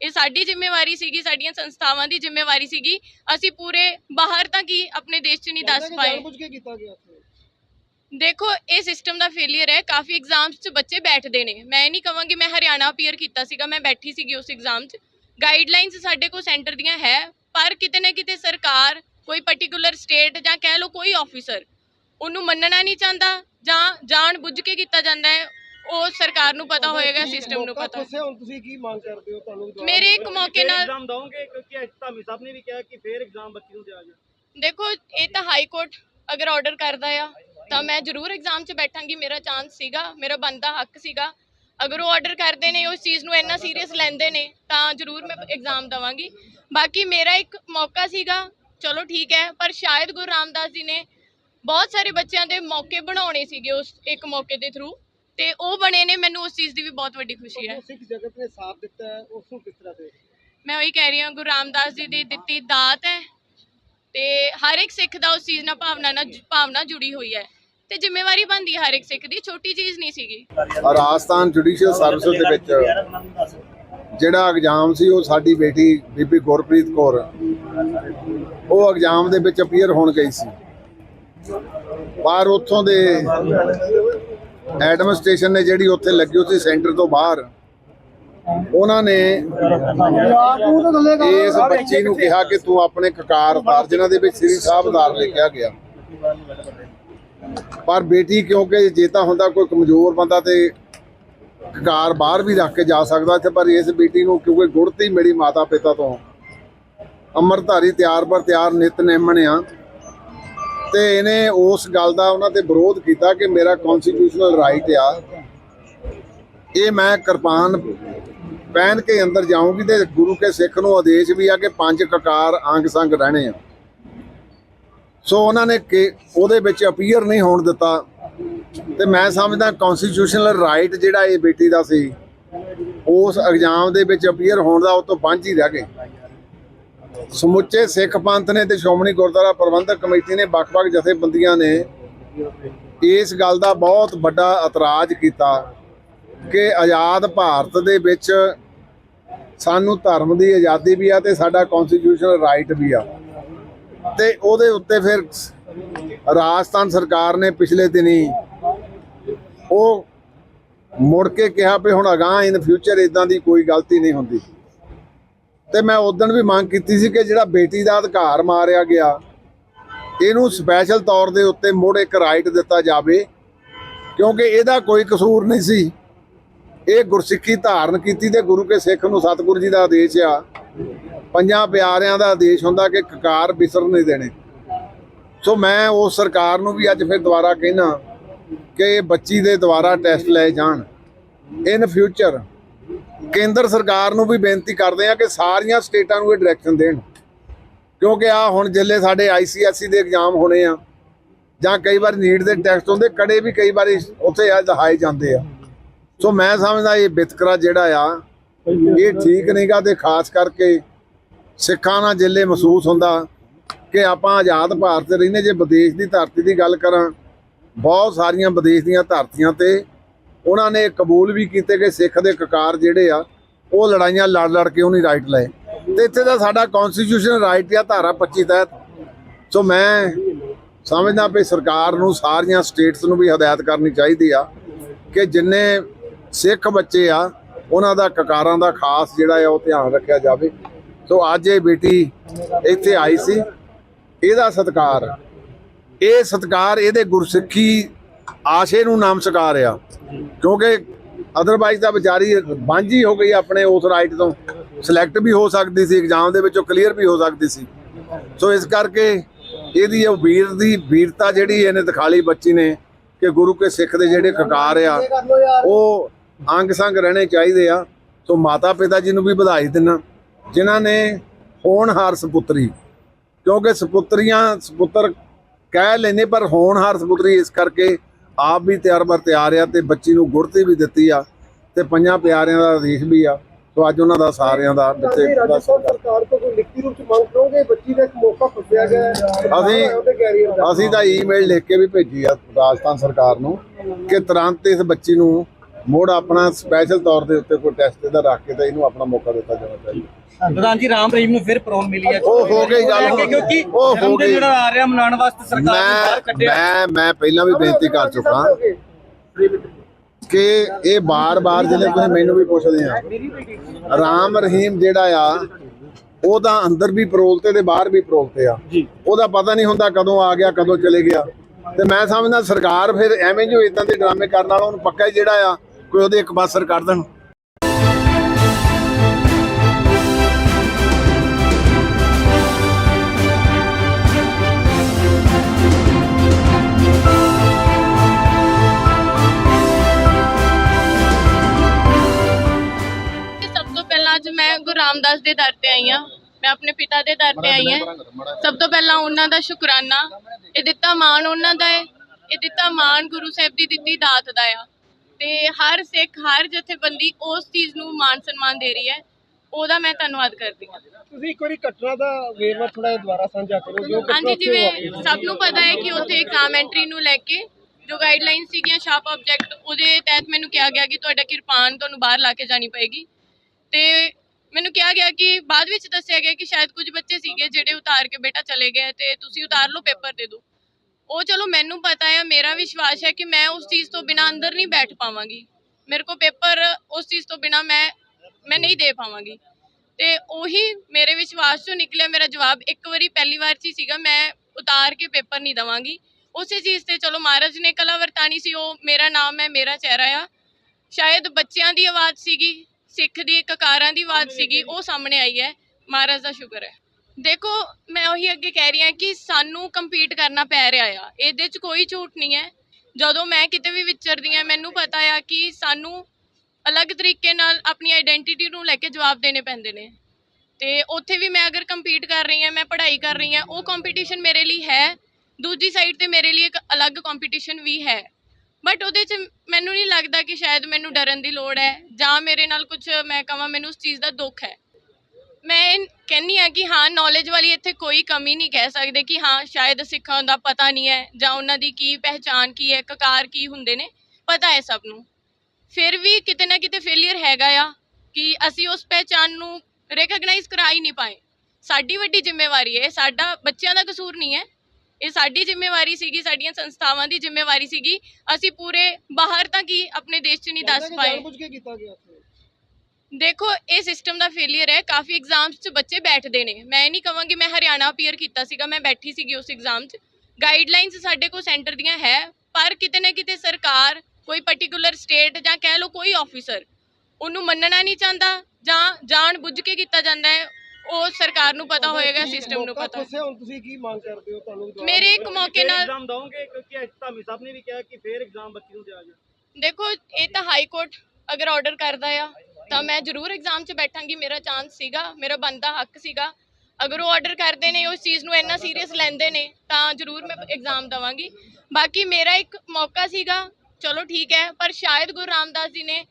S1: ਇਹ ਸਾਡੀ ਜ਼ਿੰਮੇਵਾਰੀ ਸੀਗੀ ਸਾਡੀਆਂ ਸੰਸਥਾਵਾਂ ਦੀ ਜ਼ਿੰਮੇਵਾਰੀ ਸੀਗੀ। ਅਸੀਂ ਪੂਰੇ ਬਾਹਰ ਤੱਕ ਹੀ ਆਪਣੇ ਦੇਸ਼ 'ਚ ਨਹੀਂ ਦੱਸ ਪਾਏ।
S2: ਜਾਣਬੁੱਝ ਕੇ ਕੀਤਾ ਗਿਆ।
S1: ਦੇਖੋ ਇਹ ਸਿਸਟਮ ਦਾ ਫੇਲਿਅਰ ਹੈ। ਕਾਫੀ ਐਗਜ਼ਾਮਸ 'ਚ ਬੱਚੇ ਬੈਠਦੇ ਨੇ। ਮੈਂ ਇਹ ਨਹੀਂ ਕਹਾਂਗੀ ਮੈਂ ਹਰਿਆਣਾ ਅਪੀਅਰ ਕੀਤਾ ਸੀਗਾ ਮੈਂ ਬੈਠੀ ਸੀਗੀ ਉਸ ਐਗਜ਼ਾਮ 'ਚ। ਗਾਈਡਲਾਈਨਸ ਸਾਡੇ ਕੋਲ ਸੈਂਟਰ ਦੀਆਂ ਹੈ ਪਰ ਕਿਤੇ ਨਾ ਕਿਤੇ ਸਰਕਾਰ ਕੋਈ ਪਾਰਟਿਕੂਲਰ ਸਟੇਟ ਜਾਂ ਕਹਿ ਲਓ ਕੋਈ ਆਫੀਸਰ ਉਹਨੂੰ ਮੰਨਣਾ ਨਹੀਂ ਚਾਹੁੰਦਾ ਜਾਂ ਜਾਣ ਬੁੱਝ ਕੇ ਕੀਤਾ ਜਾਂਦਾ ਹੈ। ਉਹ ਸਰਕਾਰ ਨੂੰ ਪਤਾ ਹੋਏਗਾ ਸਿਸਟਮ ਨੂੰ ਪਤਾ।
S2: ਫਸਿਆ ਹੁਣ ਤੁਸੀਂ ਕੀ ਮੰਗ ਕਰਦੇ ਹੋ ਤੁਹਾਨੂੰ
S1: ਮੇਰੇ ਇੱਕ ਮੌਕੇ ਨਾਲ
S3: ਐਗਜ਼ਾਮ ਦਵਾਂਗੇ ਕਿਉਂਕਿ ਧਾਮੀ ਸਾਹਿਬ ਨੇ ਵੀ ਕਿਹਾ ਕਿ ਫੇਰ ਐਗਜ਼ਾਮ ਬੱਚੀ ਨੂੰ ਦਿਆ ਜਾਏ
S1: ਦੇਖੋ ਇਹ ਤਾਂ ਹਾਈ ਕੋਰਟ ਅਗਰ ਆਰਡਰ ਕਰਦਾ ਆ। ਤਾਂ ਮੈਂ ਜ਼ਰੂਰ ਐਗਜ਼ਾਮ 'ਚ ਬੈਠਾਂਗੀ ਮੇਰਾ ਚਾਂਸ ਸੀਗਾ ਮੇਰਾ ਬੰਦਾ ਹੱਕ ਸੀਗਾ। ਅਗਰ ਉਹ ਆਰਡਰ ਕਰਦੇ ਨੇ ਉਸ ਚੀਜ਼ ਨੂੰ ਇੰਨਾ ਸੀਰੀਅਸ ਲੈਂਦੇ ਨੇ ਤਾਂ ਜ਼ਰੂਰ ਮੈਂ ਐਗਜ਼ਾਮ ਦਵਾਂਗੀ। ਬਾਕੀ ਮੇਰਾ ਇੱਕ ਮੌਕਾ ਸੀਗਾ ਚਲੋ ਠੀਕ ਹੈ ਪਰ ਸ਼ਾਇਦ ਗੁਰੂ ਰਾਮਦਾਸ ਜੀ ਨੇ ਬਹੁਤ ਸਾਰੇ ਬੱਚਿਆਂ ਦੇ ਮੌਕੇ ਬਣਾਉਣੇ ਸੀਗੇ ਉਸ ਇੱਕ ਮੌਕੇ ਦੇ ਥਰੂ ਤੇ ਉਹ ਬਣੇ ਨੇ ਮੈਨੂੰ ਉਸ ਚੀਜ਼ ਦੀ ਵੀ ਬਹੁਤ ਵੱਡੀ ਖੁਸ਼ੀ ਹੈ।
S2: ਜੋ ਸਿੱਖ ਜਗਤ ਨੇ ਸਾਥ ਦਿੱਤਾ ਹੈ ਉਸ ਨੂੰ ਕਿਸ ਤਰ੍ਹਾਂ ਦੇ?
S1: ਮੈਂ ਉਹੀ ਕਹਿ ਰਹੀ ਹਾਂ ਗੁਰੂ ਰਾਮਦਾਸ ਜੀ ਦੀ ਦਿੱਤੀ ਦਾਤ ਹੈ ਤੇ ਹਰ ਇੱਕ ਸਿੱਖ ਦਾ ਉਸ ਚੀਜ਼ ਨਾਲ ਭਾਵਨਾ ਨਾਲ ਭਾਵਨਾ ਜੁੜੀ ਹੋਈ ਹੈ। ਤੇ ਜ਼ਿੰਮੇਵਾਰੀ ਬਣਦੀ ਹਰ ਇੱਕ ਸਿੱਖ ਦੀ, ਛੋਟੀ ਚੀਜ਼ ਨਹੀਂ ਸੀਗੀ।
S4: ਰਾਜਸਥਾਨ ਜੁਡੀਸ਼ੀਅਲ ਸਰਵਿਸ ਦੇ ਵਿੱਚ ਜਿਹੜਾ ਐਗਜ਼ਾਮ ਸੀ, ਉਹ ਸਾਡੀ ਬੇਟੀ ਬੀਬੀ ਗੁਰਪ੍ਰੀਤ ਕੌਰ, ਉਹ ਐਗਜ਼ਾਮ ਦੇ ਵਿੱਚ ਅਪੀਅਰ ਹੋਣ ਗਈ ਸੀ। ਪਰ ਉੱਥੋਂ ਦੇ ਐਡਮਿਨਿਸਟ੍ਰੇਸ਼ਨ ਨੇ ਜਿਹੜੀ ਉੱਥੇ ਲੱਗੀ ਹੋਈ ਸੀ ਸੈਂਟਰ ਤੋਂ ਬਾਹਰ, ਉਹਨਾਂ ਨੇ ਇਸ ਬੱਚੀ ਨੂੰ ਕਿਹਾ ਕਿ ਤੂੰ ਆਪਣੇ ਕਕਾਰ ਉਤਾਰ, ਜਿਨ੍ਹਾਂ ਦੇ ਵਿੱਚ ਸ੍ਰੀ ਸਾਹਿਬ ਉਤਾਰ ਲਿਖਿਆ ਗਿਆ। ਪਰ ਬੇਟੀ ਕਿਉਂਕਿ ਜੇ ਤਾਂ ਹੁੰਦਾ ਕੋਈ ਕਮਜ਼ੋਰ ਬੰਦਾ ਤੇ ਕਕਾਰ ਬਾਹਰ ਵੀ ਰੱਖ ਕੇ ਜਾ ਸਕਦਾ ਤੇ ਪਰ ਇਸ ਬੇਟੀ ਨੂੰ ਕਿਉਂਕਿ ਗੁੜਤੀ ਮੇਰੀ ਮਾਤਾ ਪਿਤਾ ਤੋਂ। ਅੰਮ੍ਰਿਤਧਾਰੀ ਤਿਆਰ ਬਰ ਤਿਆਰ ਨਿਤਨੇਮਣ ਆ। ਤੇ ਇਹਨੇ ਉਸ ਗੱਲ ਦਾ ਉਹਨਾਂ ਤੇ ਵਿਰੋਧ ਕੀਤਾ ਕਿ ਮੇਰਾ ਕਨਸਟੀਟਿਊਸ਼ਨਲ ਰਾਈਟ ਆ। ਇਹ ਮੈਂ ਕਿਰਪਾਨ ਪਹਿਨ ਕੇ ਅੰਦਰ ਜਾਊਂਗੀ ਤੇ ਗੁਰੂ ਕੇ ਸਿੱਖ ਨੂੰ ਆਦੇਸ਼ ਵੀ ਆ ਕਿ ਪੰਜ ਕਕਾਰ ਅੰਗ ਸੰਗ ਰਹਿਣੇ ਆ। ਸੋ ਉਹਨਾਂ ਨੇ ਕਿ ਉਹਦੇ ਵਿੱਚ ਅਪੀਅਰ ਨਹੀਂ ਹੋਣ ਦਿੱਤਾ। ਤੇ ਮੈਂ ਸਮਝਦਾ ਕਨਸਟੀਟਿਊਸ਼ਨਲ ਰਾਈਟ ਜਿਹੜਾ ਇਹ ਬੇਟੀ ਦਾ ਸੀ, ਉਸ ਐਗਜ਼ਾਮ ਦੇ ਵਿੱਚ ਅਪੀਅਰ ਹੋਣ ਦਾ ਉਹ ਤੋਂ ਪੰਜ ਹੀ ਰਹਿ ਗਏ। ਸਮੁੱਚੇ ਸਿੱਖ ਪੰਥ ਨੇ ਤੇ ਸ਼੍ਰੋਮਣੀ ਗੁਰਦੁਆਰਾ ਪ੍ਰਬੰਧਕ ਕਮੇਟੀ ਨੇ ਵੱਖ-ਵੱਖ ਜਥੇਬੰਦੀਆਂ ਨੇ ਇਸ ਗੱਲ ਦਾ ਬਹੁਤ ਵੱਡਾ ਇਤਰਾਜ਼ ਕੀਤਾ ਕਿ ਆਜ਼ਾਦ ਭਾਰਤ ਦੇ ਵਿੱਚ ਸਾਨੂੰ ਧਰਮ ਦੀ ਆਜ਼ਾਦੀ ਵੀ ਆ ਤੇ ਸਾਡਾ ਕਨਸਟੀਟਿਊਸ਼ਨਲ ਰਾਈਟ ਵੀ ਆ। ਤੇ ਉਹਦੇ ਉੱਤੇ ਫਿਰ ਰਾਜਸਥਾਨ ਸਰਕਾਰ ਨੇ ਪਿਛਲੇ ਦਿਨੀ ਉਹ ਮੁੜ ਕੇ ਕਿਹਾ ਵੀ ਹੁਣ ਅਗਾਂਹ ਇਨ ਫਿਊਚਰ ਇਦਾਂ ਦੀ ਕੋਈ ਗਲਤੀ ਨਹੀਂ ਹੁੰਦੀ। ਤੇ ਮੈਂ ਉਦੋਂ ਵੀ ਮੰਗ ਕੀਤੀ ਸੀ ਕਿ ਜਿਹੜਾ ਬੇਟੀ ਦਾ ਅਧਿਕਾਰ ਮਾਰਿਆ ਗਿਆ, ਇਹਨੂੰ ਸਪੈਸ਼ਲ ਤੌਰ ਦੇ ਉੱਤੇ ਮੁੜ ਇੱਕ ਰਾਈਟ ਦਿੱਤਾ ਜਾਵੇ, ਕਿਉਂਕਿ ਇਹਦਾ ਕੋਈ ਕਸੂਰ ਨਹੀਂ ਸੀ। ਇਹ ਗੁਰਸਿੱਖੀ ਧਾਰਨ ਕੀਤੀ ਤੇ ਗੁਰੂ ਕੇ ਸਿੱਖ ਨੂੰ ਸਤਿਗੁਰੂ ਜੀ ਦਾ ਆਦੇਸ਼ ਆ। ਪੰਜਾਂ ਪਿਆਰਿਆਂ ਦਾ ਆਦੇਸ਼ ਹੁੰਦਾ ਕਿ ਕਕਾਰ ਬਿਸਰ ਨਹੀਂ ਦੇਣੇ। ਸੋ ਮੈਂ ਉਸ ਸਰਕਾਰ ਨੂੰ ਵੀ ਅੱਜ ਫਿਰ ਦੁਬਾਰਾ ਕਹਿਣਾ ਕਿ ਇਹ ਬੱਚੀ ਦੇ ਦੁਬਾਰਾ ਟੈਸਟ ਲਏ ਜਾਣ। ਇਨ ਫਿਊਚਰ ਕੇਂਦਰ ਸਰਕਾਰ ਨੂੰ ਵੀ ਬੇਨਤੀ ਕਰਦੇ ਆ ਕਿ ਸਾਰੀਆਂ ਸਟੇਟਾਂ ਨੂੰ ਇਹ ਡਾਇਰੈਕਸ਼ਨ ਦੇਣ। ਕਿਉਂਕਿ ਆ ਹੁਣ ਜਿੱਲੇ ਸਾਡੇ ਆਈਸੀਐਸਸੀ ਦੇ ਐਗਜ਼ਾਮ ਹੋਣੇ ਆ ਜਾਂ ਕਈ ਵਾਰ ਨੀਟ ਦੇ ਟੈਸਟ ਹੁੰਦੇ, ਕੜੇ ਵੀ ਕਈ ਵਾਰੀ ਉੱਥੇ ਆ ਦਹਾਏ ਜਾਂਦੇ ਆ। ਸੋ ਮੈਂ ਸਮਝਦਾ ਇਹ ਵਿਤਕਰਾ ਜਿਹੜਾ ਆ, ਇਹ ਠੀਕ ਨਹੀਂਗਾ ਤੇ ਖਾਸ ਕਰਕੇ ਸਿੱਖਾਂ ਨਾਲ ਜਿੱਲੇ ਮਹਿਸੂਸ ਹੁੰਦਾ ਕਿ ਆਪਾਂ ਆਜ਼ਾਦ ਭਾਰਤ 'ਚ ਰਹਿੰਦੇ, ਜੇ ਵਿਦੇਸ਼ ਦੀ ਧਰਤੀ ਦੀ ਗੱਲ ਕਰਾਂ, ਬਹੁਤ ਸਾਰੀਆਂ ਵਿਦੇਸ਼ ਦੀਆਂ ਧਰਤੀਆਂ ਤੇ ਉਹਨਾਂ ਨੇ ਕਬੂਲ ਵੀ ਕੀਤੇ ਕਿ ਸਿੱਖ ਦੇ ਕਕਾਰ ਜਿਹੜੇ ਆ, ਉਹ ਲੜਾਈਆਂ ਲੜ ਲੜ ਕੇ ਉਹਨੀ ਰਾਈਟ ਲਏ। ਤੇ ਇੱਥੇ ਦਾ ਸਾਡਾ ਕਨਸਟੀਟਿਊਸ਼ਨ ਰਾਈਟ ਆ, ਧਾਰਾ 25 ਤਹਿਤ। ਸੋ ਮੈਂ ਸਮਝਦਾ ਵੀ ਸਰਕਾਰ ਨੂੰ, ਸਾਰੀਆਂ ਸਟੇਟਸ ਨੂੰ ਵੀ ਹਦਾਇਤ ਕਰਨੀ ਚਾਹੀਦੀ ਆ ਕਿ ਜਿੰਨੇ ਸਿੱਖ ਬੱਚੇ ਆ, ਉਹਨਾਂ ਦਾ ਕਕਾਰਾਂ ਦਾ ਖਾਸ ਜਿਹੜਾ ਆ, ਉਹ ਧਿਆਨ ਰੱਖਿਆ ਜਾਵੇ। ਸੋ ਅੱਜ ਇਹ ਬੇਟੀ ਇੱਥੇ ਆਈ ਸੀ। ਇਹਦਾ ਸਤਿਕਾਰ, ਇਹ ਸਤਿਕਾਰ ਇਹਦੇ ਗੁਰਸਿੱਖੀ ਆਸ਼ੇ ਨੂੰ ਨਾਮ ਸਕਾਰ ਆ ਕਿਉਂਕਿ ਅਦਰਵਾਈਜ਼ ਤਾਂ ਵਿਚਾਰੀ ਬਾਂਝੀ ਹੋ ਗਈ ਆਪਣੇ ਉਸ ਰਾਈਟ ਤੋਂ। ਸਿਲੈਕਟ ਵੀ ਹੋ ਸਕਦੀ ਸੀ ਐਗਜ਼ਾਮ ਦੇ ਵਿੱਚੋਂ ਕਲੀਅਰ ਵੀ ਹੋ ਸਕਦੀ ਸੀ। ਸੋ ਇਸ ਕਰਕੇ ਇਹਦੀ ਉਹ ਵੀਰ ਦੀ ਵੀਰਤਾ ਜਿਹੜੀ ਇਹਨੇ ਦਿਖਾਲੀ ਬੱਚੀ ਨੇ ਕਿ ਗੁਰੂ ਕੇ ਸਿੱਖ ਦੇ ਜਿਹੜੇ ਕਕਾਰ ਆ, ਉਹ ਅੰਗ ਸੰਗ ਰਹਿਣੇ ਚਾਹੀਦੇ ਆ। ਸੋ ਮਾਤਾ ਪਿਤਾ ਜੀ ਨੂੰ ਵੀ ਵਧਾਈ ਦਿੰਨਾ। ਜਿਨ੍ਹਾਂ ਨੇ ਹੋਣਹਾਰ ਸੁਪੁੱਤਰੀ ਕਿਉਂਕਿ ਸੁਪੁੱਤਰੀਆਂ ਸੁਪੁੱਤਰ ਕਹਿ ਲੈਨੇ ਪਰ ਹੋਣਹਾਰ ਸੁਪੁੱਤਰੀ ਇਸ ਕਰਕੇ ਆਪ ਵੀ ਤਿਆਰ ਬਰ ਤਿਆਰ ਆ ਤੇ ਬੱਚੀ ਨੂੰ ਗੁਰਤੀ ਵੀ ਦਿੱਤੀ ਆ ਤੇ ਪੰਜਾਂ ਪਿਆਰਿਆਂ ਦਾ ਆਦੇਸ਼ ਵੀ ਆ। ਸੋ ਅੱਜ ਉਹਨਾਂ ਦਾ ਸਾਰਿਆਂ ਦਾ ਜਿੱਥੇ
S2: ਰਾਜਸਥਾਨ ਸਰਕਾਰ ਤੋਂ ਕੋਈ ਲਿਖਤੀ ਰੂਪ ਚ ਮੰਗ ਕਰੋਗੇ? ਬੱਚੀ ਦਾ ਇੱਕ ਮੌਕਾ ਫਸਿਆ ਗਿਆ
S4: ਅਸੀਂ-
S2: ਦਾ।
S4: ਅਸੀਂ ਤਾਂ ਈਮੇਲ ਲਿਖ ਕੇ ਵੀ ਭੇਜੀ ਆ ਰਾਜਸਥਾਨ ਸਰਕਾਰ ਨੂੰ ਕਿ ਤੁਰੰਤ ਇਸ ਬੱਚੀ ਨੂੰ ਮੋੜ ਆਪਣਾ ਸਪੈਸ਼ਲ ਤੌਰ ਦੇ ਉੱਤੇ ਕੋਈ ਟੈਸਟ ਇਹਦਾ ਰੱਖ ਕੇ ਤਾਂ ਇਹਨੂੰ ਆਪਣਾ ਮੌਕਾ ਦਿੱਤਾ ਜਾਣਾ ਚਾਹੀਦਾ।
S3: ਪ੍ਰਧਾਨ ਜੀ ਰਾਮ ਰਹੀਮ ਨੂੰ ਫਿਰ ਪ੍ਰੋਨ ਮਿਲੀ ਹੈ।
S4: ਉਹ ਹੋ ਗਈ ਗੱਲ।
S3: ਕਿਉਂਕਿ
S4: ਉਹ ਹੋ ਗਈ।
S3: ਜਿਹੜਾ ਆ ਰਿਹਾ ਮਨਾਉਣ ਵਾਸਤੇ ਸਰਕਾਰ ਨੇ ਬਾਹਰ
S4: ਮੈਂ
S3: ਕੱਢਿਆ।
S4: ਮੈਂ ਮੈਂ ਪਹਿਲਾਂ ਵੀ ਬੇਨਤੀ ਕਰ ਚੁੱਕਾ ਕਿ ਇਹ ਬਾਰ-ਬਾਰ ਜਿਹੜੇ ਤੁਸੀਂ ਮੈਨੂੰ ਵੀ ਪੁੱਛਦੇ ਆ ਰਾਮ ਰਹੀਮ ਜਿਹੜਾ ਆ ਉਹ ਤਾਂ ਅੰਦਰ ਵੀ ਪਰੋਲ ਤੇ ਬਾਹਰ ਵੀ ਪਰੋਲ ਤੇ ਆ। ਉਹਦਾ ਪਤਾ ਨਹੀਂ ਹੁੰਦਾ ਕਦੋਂ ਆ ਗਿਆ ਕਦੋਂ ਚਲੇ ਗਿਆ। ਤੇ ਮੈਂ ਸਮਝਦਾ ਸਰਕਾਰ ਫਿਰ ਐਵੇਂ ਜੋ ਇਦਾਂ ਦੇ ਡਰਾਮੇ ਕਰਨ ਵਾਲਾ ਉਹਨੂੰ ਪੱਕਾ ਹੀ ਜਿਹੜਾ ਆ ਕੋਈ ਉਹਦੇ ਇੱਕ ਬਾਸਰ ਕਰ ਦੇਣ।
S1: ਰਾਮਦਾਸ ਦੇ ਦਰ ਤੇ ਆਈ ਹਾਂ। ਮੈਂ ਆਪਣੇ ਪਿਤਾ ਦੇ ਦਰ ਤੇ ਆਈ ਹਾਂ। ਸਭ ਤੋਂ ਪਹਿਲਾਂ ਉਹਨਾਂ ਦਾ ਸ਼ੁਕਰਾਨਾ। ਇਹ ਦਿੱਤਾ ਮਾਣ ਉਹਨਾਂ ਦਾ ਹੈ ਇਹ ਦਿੱਤਾ ਮਾਣ ਗੁਰੂ ਸਾਹਿਬ ਦੀ ਦਿੱਤੀ ਦਾਤ ਦਾ ਆ। ਤੇ ਹਰ ਸਿੱਖ ਹਰ ਜਥੇਬੰਦੀ ਉਸ ਚੀਜ਼ ਨੂੰ ਮਾਣ ਸਨਮਾਨ ਦੇ ਰਹੀ ਹੈ। ਉਹਦਾ ਮੈਂ ਧੰਨਵਾਦ ਕਰਦੀ ਹਾਂ।
S2: ਤੁਸੀਂ ਇੱਕ ਵਾਰੀ ਘਟਨਾ ਦਾ ਵੇਰਵਾ ਥੋੜਾ ਜਿਹਾ ਦੁਬਾਰਾ ਸਾਂਝਾ ਕਰੋ ਜੋ
S1: ਹਾਂਜੀ? ਜਿਵੇਂ ਸਭ ਨੂੰ ਪਤਾ ਹੈ ਕਿ ਉੱਥੇ ਕਾਮੈਂਟਰੀ ਨੂੰ ਲੈ ਕੇ ਜੋ ਗਾਈਡਲਾਈਨ ਸੀਗੀਆਂ ਸ਼ਾਰਪ ਆਬਜੈਕਟ ਉਹਦੇ ਤਹਿਤ ਮੈਨੂੰ ਕਿਹਾ ਗਿਆ ਕਿ ਤੁਹਾਡਾ ਕਿਰਪਾਨ ਤੁਹਾਨੂੰ ਬਾਹਰ ਲਾ ਕੇ ਜਾਣੀ ਪਏਗੀ। ਤੇ ਮੈਨੂੰ ਕਿਹਾ ਗਿਆ ਕਿ ਬਾਅਦ ਵਿੱਚ ਦੱਸਿਆ ਗਿਆ ਕਿ ਸ਼ਾਇਦ ਕੁਝ ਬੱਚੇ ਸੀਗੇ ਜਿਹੜੇ ਉਤਾਰ ਕੇ ਬੇਟਾ ਚਲੇ ਗਏ ਤੇ ਤੁਸੀਂ ਉਤਾਰ ਲਓ ਪੇਪਰ ਦੇ ਦਿਓ। ਉਹ ਚਲੋ ਮੈਨੂੰ ਪਤਾ ਹੈ ਮੇਰਾ ਵਿਸ਼ਵਾਸ ਹੈ ਕਿ ਮੈਂ ਉਸ ਚੀਜ਼ ਤੋਂ ਬਿਨਾ ਅੰਦਰ ਨਹੀਂ ਬੈਠ ਪਾਵਾਂਗੀ। ਮੇਰੇ ਕੋ ਪੇਪਰ ਉਸ ਚੀਜ਼ ਤੋਂ ਬਿਨਾ ਮੈਂ ਮੈਂ ਨਹੀਂ ਦੇ ਪਾਵਾਂਗੀ। ਤੇ ਉਹੀ ਮੇਰੇ ਵਿਸ਼ਵਾਸ ਚੋਂ ਨਿਕਲਿਆ, ਮੇਰਾ ਜਵਾਬ ਇੱਕ ਵਾਰੀ ਪਹਿਲੀ ਵਾਰ 'ਚ ਹੀ ਸੀਗਾ, ਮੈਂ ਉਤਾਰ ਕੇ ਪੇਪਰ ਨਹੀਂ ਦਵਾਂਗੀ। ਉਸੇ ਚੀਜ਼ ਤੇ ਚਲੋ ਮਹਾਰਾਜ ਨੇ ਕਲਾ ਵਰਤਾਨੀ ਸੀ, ਉਹ ਮੇਰਾ ਨਾਮ ਹੈ, ਮੇਰਾ ਚਿਹਰਾ ਆ। ਸ਼ਾਇਦ ਬੱਚਿਆਂ ਦੀ ਆਵਾਜ਼ ਸੀਗੀ ਸਿੱਖ ਦੀ ਕਕਾਰਾਂ ਦੀ ਆਵਾਜ਼ ਸੀਗੀ ਉਹ ਸਾਹਮਣੇ ਆਈ ਹੈ। ਮਹਾਰਾਜ ਦਾ ਸ਼ੁਕਰ ਹੈ। ਦੇਖੋ ਮੈਂ ਉਹੀ ਅੱਗੇ ਕਹਿ ਰਹੀ ਹਾਂ ਕਿ ਸਾਨੂੰ ਕੰਪੀਟ ਕਰਨਾ ਪੈ ਰਿਹਾ ਆ। ਇਹਦੇ 'ਚ ਕੋਈ ਝੂਠ ਨਹੀਂ ਹੈ। ਜਦੋਂ ਮੈਂ ਕਿਤੇ ਵੀ ਵਿਚਰਦੀ ਹਾਂ ਮੈਨੂੰ ਪਤਾ ਆ ਕਿ ਸਾਨੂੰ ਅਲੱਗ ਤਰੀਕੇ ਨਾਲ ਆਪਣੀ ਆਈਡੈਂਟੀਟੀ ਨੂੰ ਲੈ ਕੇ ਜਵਾਬ ਦੇਣੇ ਪੈਂਦੇ ਨੇ। ਤੇ ਉੱਥੇ ਵੀ ਮੈਂ ਅਗਰ ਕੰਪੀਟ ਕਰ ਰਹੀ ਹਾਂ ਮੈਂ ਪੜ੍ਹਾਈ ਕਰ ਰਹੀ ਹਾਂ ਉਹ ਕੰਪੀਟੀਸ਼ਨ ਮੇਰੇ ਲਈ ਹੈ। ਦੂਜੀ ਸਾਈਡ ਤੇ ਮੇਰੇ ਲਈ ਇੱਕ ਅਲੱਗ ਕੰਪੀਟੀਸ਼ਨ ਵੀ ਹੈ। ਬਟ ਉਹਦੇ 'ਚ ਮੈਨੂੰ ਨਹੀਂ ਲੱਗਦਾ ਕਿ ਸ਼ਾਇਦ ਮੈਨੂੰ ਡਰਨ ਦੀ ਲੋੜ ਹੈ ਜਾਂ ਮੇਰੇ ਨਾਲ ਕੁਝ ਮੈਂ ਕਹਾਂ ਮੈਨੂੰ ਉਸ ਚੀਜ਼ ਦਾ ਦੁੱਖ ਹੈ। ਮੈਂ ਕਹਿੰਨੀ ਆ ਕਿ ਹਾਂ ਨੌਲੇਜ ਵਾਲੀ ਇੱਥੇ ਕੋਈ ਕਮੀ ਨਹੀਂ ਕਹਿ ਸਕਦੇ ਕਿ ਹਾਂ, ਸ਼ਾਇਦ ਸਿੱਖਾਂ ਦਾ ਪਤਾ ਨਹੀਂ ਹੈ ਜਾਂ ਉਹਨਾਂ ਦੀ ਕੀ ਪਹਿਚਾਨ ਕੀ ਹੈ, ਕਕਾਰ ਕੀ ਹੁੰਦੇ ਨੇ, ਪਤਾ ਹੈ ਸਭ ਨੂੰ। ਫਿਰ ਵੀ ਕਿਤੇ ਨਾ ਕਿਤੇ ਫੇਲਿਅਰ ਹੈਗਾ ਆ ਕਿ ਅਸੀਂ ਉਸ ਪਹਿਚਾਨ ਨੂੰ ਰੈਕਗਨਾਈਜ਼ ਕਰਾ ਹੀ ਨਹੀਂ ਪਾਏ। ਸਾਡੀ ਵੱਡੀ ਜ਼ਿੰਮੇਵਾਰੀ ਹੈ, ਸਾਡਾ ਬੱਚਿਆਂ ਦਾ ਕਸੂਰ ਨਹੀਂ ਹੈ। ਇਹ ਸਾਡੀ ਜ਼ਿੰਮੇਵਾਰੀ ਸੀਗੀ ਸਾਡੀਆਂ ਸੰਸਥਾਵਾਂ ਦੀ ਜ਼ਿੰਮੇਵਾਰੀ ਸੀਗੀ। ਅਸੀਂ ਪੂਰੇ ਬਾਹਰ ਤੱਕ ਹੀ ਆਪਣੇ ਦੇਸ਼ 'ਚ ਨਹੀਂ ਦੱਸ
S2: ਕਿ
S1: ਪਾਏ।
S2: ਜਾਣਬੁੱਝ ਕੇ ਕੀਤਾ ਗਿਆ ਉੱਥੇ
S1: ਦੇਖੋ ਇਹ ਸਿਸਟਮ ਦਾ ਫੇਲਿਅਰ ਹੈ। ਕਾਫੀ ਐਗਜ਼ਾਮਸ 'ਚ ਬੱਚੇ ਬੈਠਦੇ ਨੇ। ਮੈਂ ਨਹੀਂ ਕਹਾਂਗੀ ਮੈਂ ਹਰਿਆਣਾ ਅਪੀਅਰ ਕੀਤਾ ਸੀਗਾ ਮੈਂ ਬੈਠੀ ਸੀਗੀ ਉਸ ਐਗਜ਼ਾਮ 'ਚ। ਗਾਈਡਲਾਈਨਸ ਸਾਡੇ ਕੋਲ ਸੈਂਟਰ ਦੀਆਂ ਹੈ ਪਰ ਕਿਤੇ ਨਾ ਕਿਤੇ ਸਰਕਾਰ ਕੋਈ ਪਾਰਟਿਕੂਲਰ ਸਟੇਟ ਜਾਂ ਕਹਿ ਲਓ ਕੋਈ ਆਫੀਸਰ ਉਹਨੂੰ ਮੰਨਣਾ ਨਹੀਂ ਚਾਹੁੰਦਾ ਜਾਂ ਜਾਣ ਬੁੱਝ ਕੇ ਕੀਤਾ ਜਾਂਦਾ ਹੈ। ਉਹ ਸਰਕਾਰ ਨੂੰ ਪਤਾ ਹੋਏਗਾ ਸਿਸਟਮ ਨੂੰ ਪਤਾ।
S2: ਫਸਿਆ ਹੁਣ ਤੁਸੀਂ ਕੀ ਮੰਗ ਕਰਦੇ ਹੋ ਤੁਹਾਨੂੰ
S1: ਮੇਰੇ ਇੱਕ ਮੌਕੇ ਨਾਲ
S3: ਐਗਜ਼ਾਮ ਦਵਾਂਗੇ? ਕਿਉਂਕਿ ਧਾਮੀ ਸਾਹਿਬ ਨੇ ਵੀ ਕਿਹਾ ਕਿ ਫੇਰ ਐਗਜ਼ਾਮ ਬੱਚੀ ਨੂੰ ਦਿਆ ਜਾਵੇ
S1: ਦੇਖੋ ਇਹ ਤਾਂ ਹਾਈ ਕੋਰਟ ਅਗਰ ਆਰਡਰ ਕਰਦਾ ਆ ਤਾਂ ਮੈਂ ਜ਼ਰੂਰ ਐਗਜ਼ਾਮ 'ਚ ਬੈਠਾਂਗੀ ਮੇਰਾ ਚਾਂਸ ਸੀਗਾ ਮੇਰਾ ਬੰਦਾ ਹੱਕ ਸੀਗਾ। ਅਗਰ ਉਹ ਆਰਡਰ ਕਰਦੇ ਨੇ ਉਸ ਚੀਜ਼ ਨੂੰ ਇੰਨਾ ਸੀਰੀਅਸ ਲੈਂਦੇ ਨੇ ਤਾਂ ਜ਼ਰੂਰ ਮੈਂ ਐਗਜ਼ਾਮ ਦਵਾਂਗੀ। ਬਾਕੀ ਮੇਰਾ ਇੱਕ ਮੌਕਾ ਸੀਗਾ ਚਲੋ ਠੀਕ ਹੈ ਪਰ ਸ਼ਾਇਦ ਗੁਰੂ ਰਾਮਦਾਸ ਜੀ ਨੇ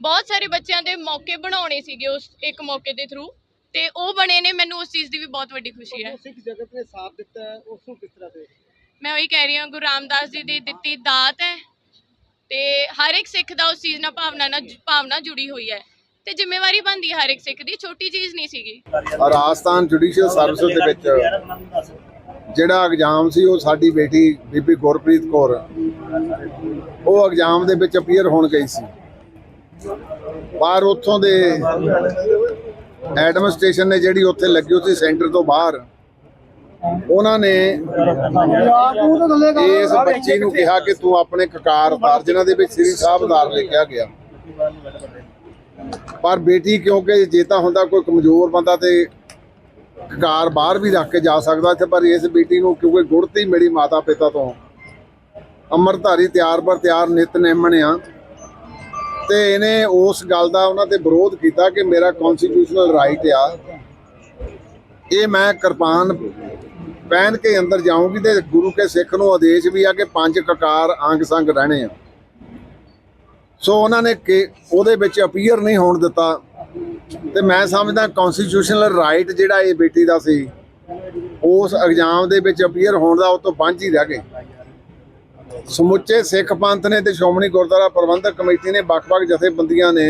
S1: ਬਹੁਤ ਸਾਰੇ ਬੱਚਿਆਂ ਦੇ ਮੌਕੇ ਬਣਾਉਣੇ ਸੀਗੇ ਉਸ ਇੱਕ ਮੌਕੇ ਦੇ ਥਰੂ ਤੇ ਉਹ ਬਣੇ ਨੇ ਮੈਨੂੰ ਉਸ ਚੀਜ਼ ਦੀ ਵੀ ਬਹੁਤ ਵੱਡੀ ਖੁਸ਼ੀ ਹੈ।
S2: ਸਿੱਖ ਜਗਤ ਨੇ ਸਾਥ ਦਿੱਤਾ ਹੈ ਉਸ ਨੂੰ ਕਿਸ ਤਰ੍ਹਾਂ ਦੇ
S1: ਮੈਂ ਉਹੀ ਕਹਿ ਰਹੀ ਹਾਂ ਗੁਰੂ ਰਾਮਦਾਸ ਜੀ ਦੀ ਦਿੱਤੀ ਦਾਤ ਹੈ ਤੇ ਹਰ ਇੱਕ ਸਿੱਖ ਦਾ ਉਸ ਚੀਜ਼ ਨਾਲ ਭਾਵਨਾ ਨਾਲ ਭਾਵਨਾ ਜੁੜੀ ਹੋਈ ਹੈ ਤੇ ਜ਼ਿੰਮੇਵਾਰੀ ਬਣਦੀ ਹਰ ਇੱਕ ਸਿੱਖ ਦੀ ਛੋਟੀ ਚੀਜ਼ ਨਹੀਂ ਸੀਗੀ।
S4: ਰਾਜਸਥਾਨ ਜੁਡੀਸ਼ੀਅਲ ਸਰਵਿਸ ਦੇ ਵਿੱਚ ਜਿਹੜਾ ਐਗਜ਼ਾਮ ਸੀ ਉਹ ਸਾਡੀ ਬੇਟੀ ਬੀਬੀ ਗੁਰਪ੍ਰੀਤ ਕੌਰ ਉਹ ਐਗਜ਼ਾਮ ਦੇ ਵਿੱਚ ਅਪੀਅਰ ਹੋਣ ਗਈ ਸੀ। ਪਰ ਉੱਥੋਂ ਦੇ ਐਡਮਿਨਿਸਟ੍ਰੇਸ਼ਨ ਨੇ ਜਿਹੜੀ ਉੱਥੇ ਲੱਗੀ ਹੋਈ ਸੈਂਟਰ ਤੋਂ ਬਾਹਰ, ਉਹਨਾਂ ਨੇ ਇਸ ਬੱਚੀ ਨੂੰ ਕਿਹਾ ਕਿ ਤੂੰ ਆਪਣੇ ਕਕਾਰ ਉਤਾਰ, ਜਿਨ੍ਹਾਂ ਦੇ ਵਿੱਚ ਸ੍ਰੀ ਸਾਹਿਬਦਾਰ ਲਿਖਿਆ ਗਿਆ। ਪਰ ਬੇਟੀ, ਕਿਉਂਕਿ ਜੇ ਤਾਂ ਹੁੰਦਾ ਕੋਈ ਕਮਜ਼ੋਰ ਬੰਦਾ ਤੇ ਕਕਾਰ ਬਾਹਰ ਵੀ ਰੱਖ ਕੇ ਜਾ ਸਕਦਾ ਇੱਥੇ ਪਰ ਇਸ ਬੇਟੀ ਨੂੰ ਕਿਉਂਕਿ ਗੁੜਤੀ ਮੇਰੀ ਮਾਤਾ ਪਿਤਾ ਤੋਂ, ਅੰਮ੍ਰਿਤਧਾਰੀ ਤਿਆਰ ਬਰ ਤਿਆਰ ਨਿਤਨੇਮਣ ਆ ਤੇ ਇਹਨੇ ਉਸ ਗੱਲ ਦਾ ਉਹਨਾਂ ਤੇ ਵਿਰੋਧ ਕੀਤਾ ਕਿ ਮੇਰਾ ਕਨਸਟੀਟਿਊਸ਼ਨਲ ਰਾਈਟ ਆ। ਇਹ ਮੈਂ ਕਿਰਪਾਨ ਪਹਿਨ ਕੇ ਅੰਦਰ ਜਾਊਂਗੀ ਤੇ ਗੁਰੂ ਕੇ ਸਿੱਖ ਨੂੰ ਆਦੇਸ਼ ਵੀ ਆ ਕਿ ਪੰਜ ਕਕਾਰ ਅੰਗ ਸੰਗ ਰਹਿਣੇ ਆ। ਸੋ ਉਹਨਾਂ ਨੇ ਕਿ ਉਹਦੇ ਵਿੱਚ ਅਪੀਅਰ ਨਹੀਂ ਹੋਣ ਦਿੱਤਾ। ਤੇ ਮੈਂ ਸਮਝਦਾ ਕਨਸਟੀਟਿਊਸ਼ਨਲ ਰਾਈਟ ਜਿਹੜਾ ਇਹ ਬੇਟੀ ਦਾ ਸੀ, ਉਸ ਐਗਜ਼ਾਮ ਦੇ ਵਿੱਚ ਅਪੀਅਰ ਹੋਣ ਦਾ ਉਹ ਤੋਂ ਵਾਂਝੀ ਹੀ ਰਹਿ ਗਏ। ਸਮੁੱਚੇ ਸਿੱਖ ਪੰਥ ਨੇ ਤੇ ਸ਼੍ਰੋਮਣੀ ਗੁਰਦੁਆਰਾ ਪ੍ਰਬੰਧਕ ਕਮੇਟੀ ਨੇ ਵੱਖ-ਵੱਖ ਜਥੇਬੰਦੀਆਂ ਨੇ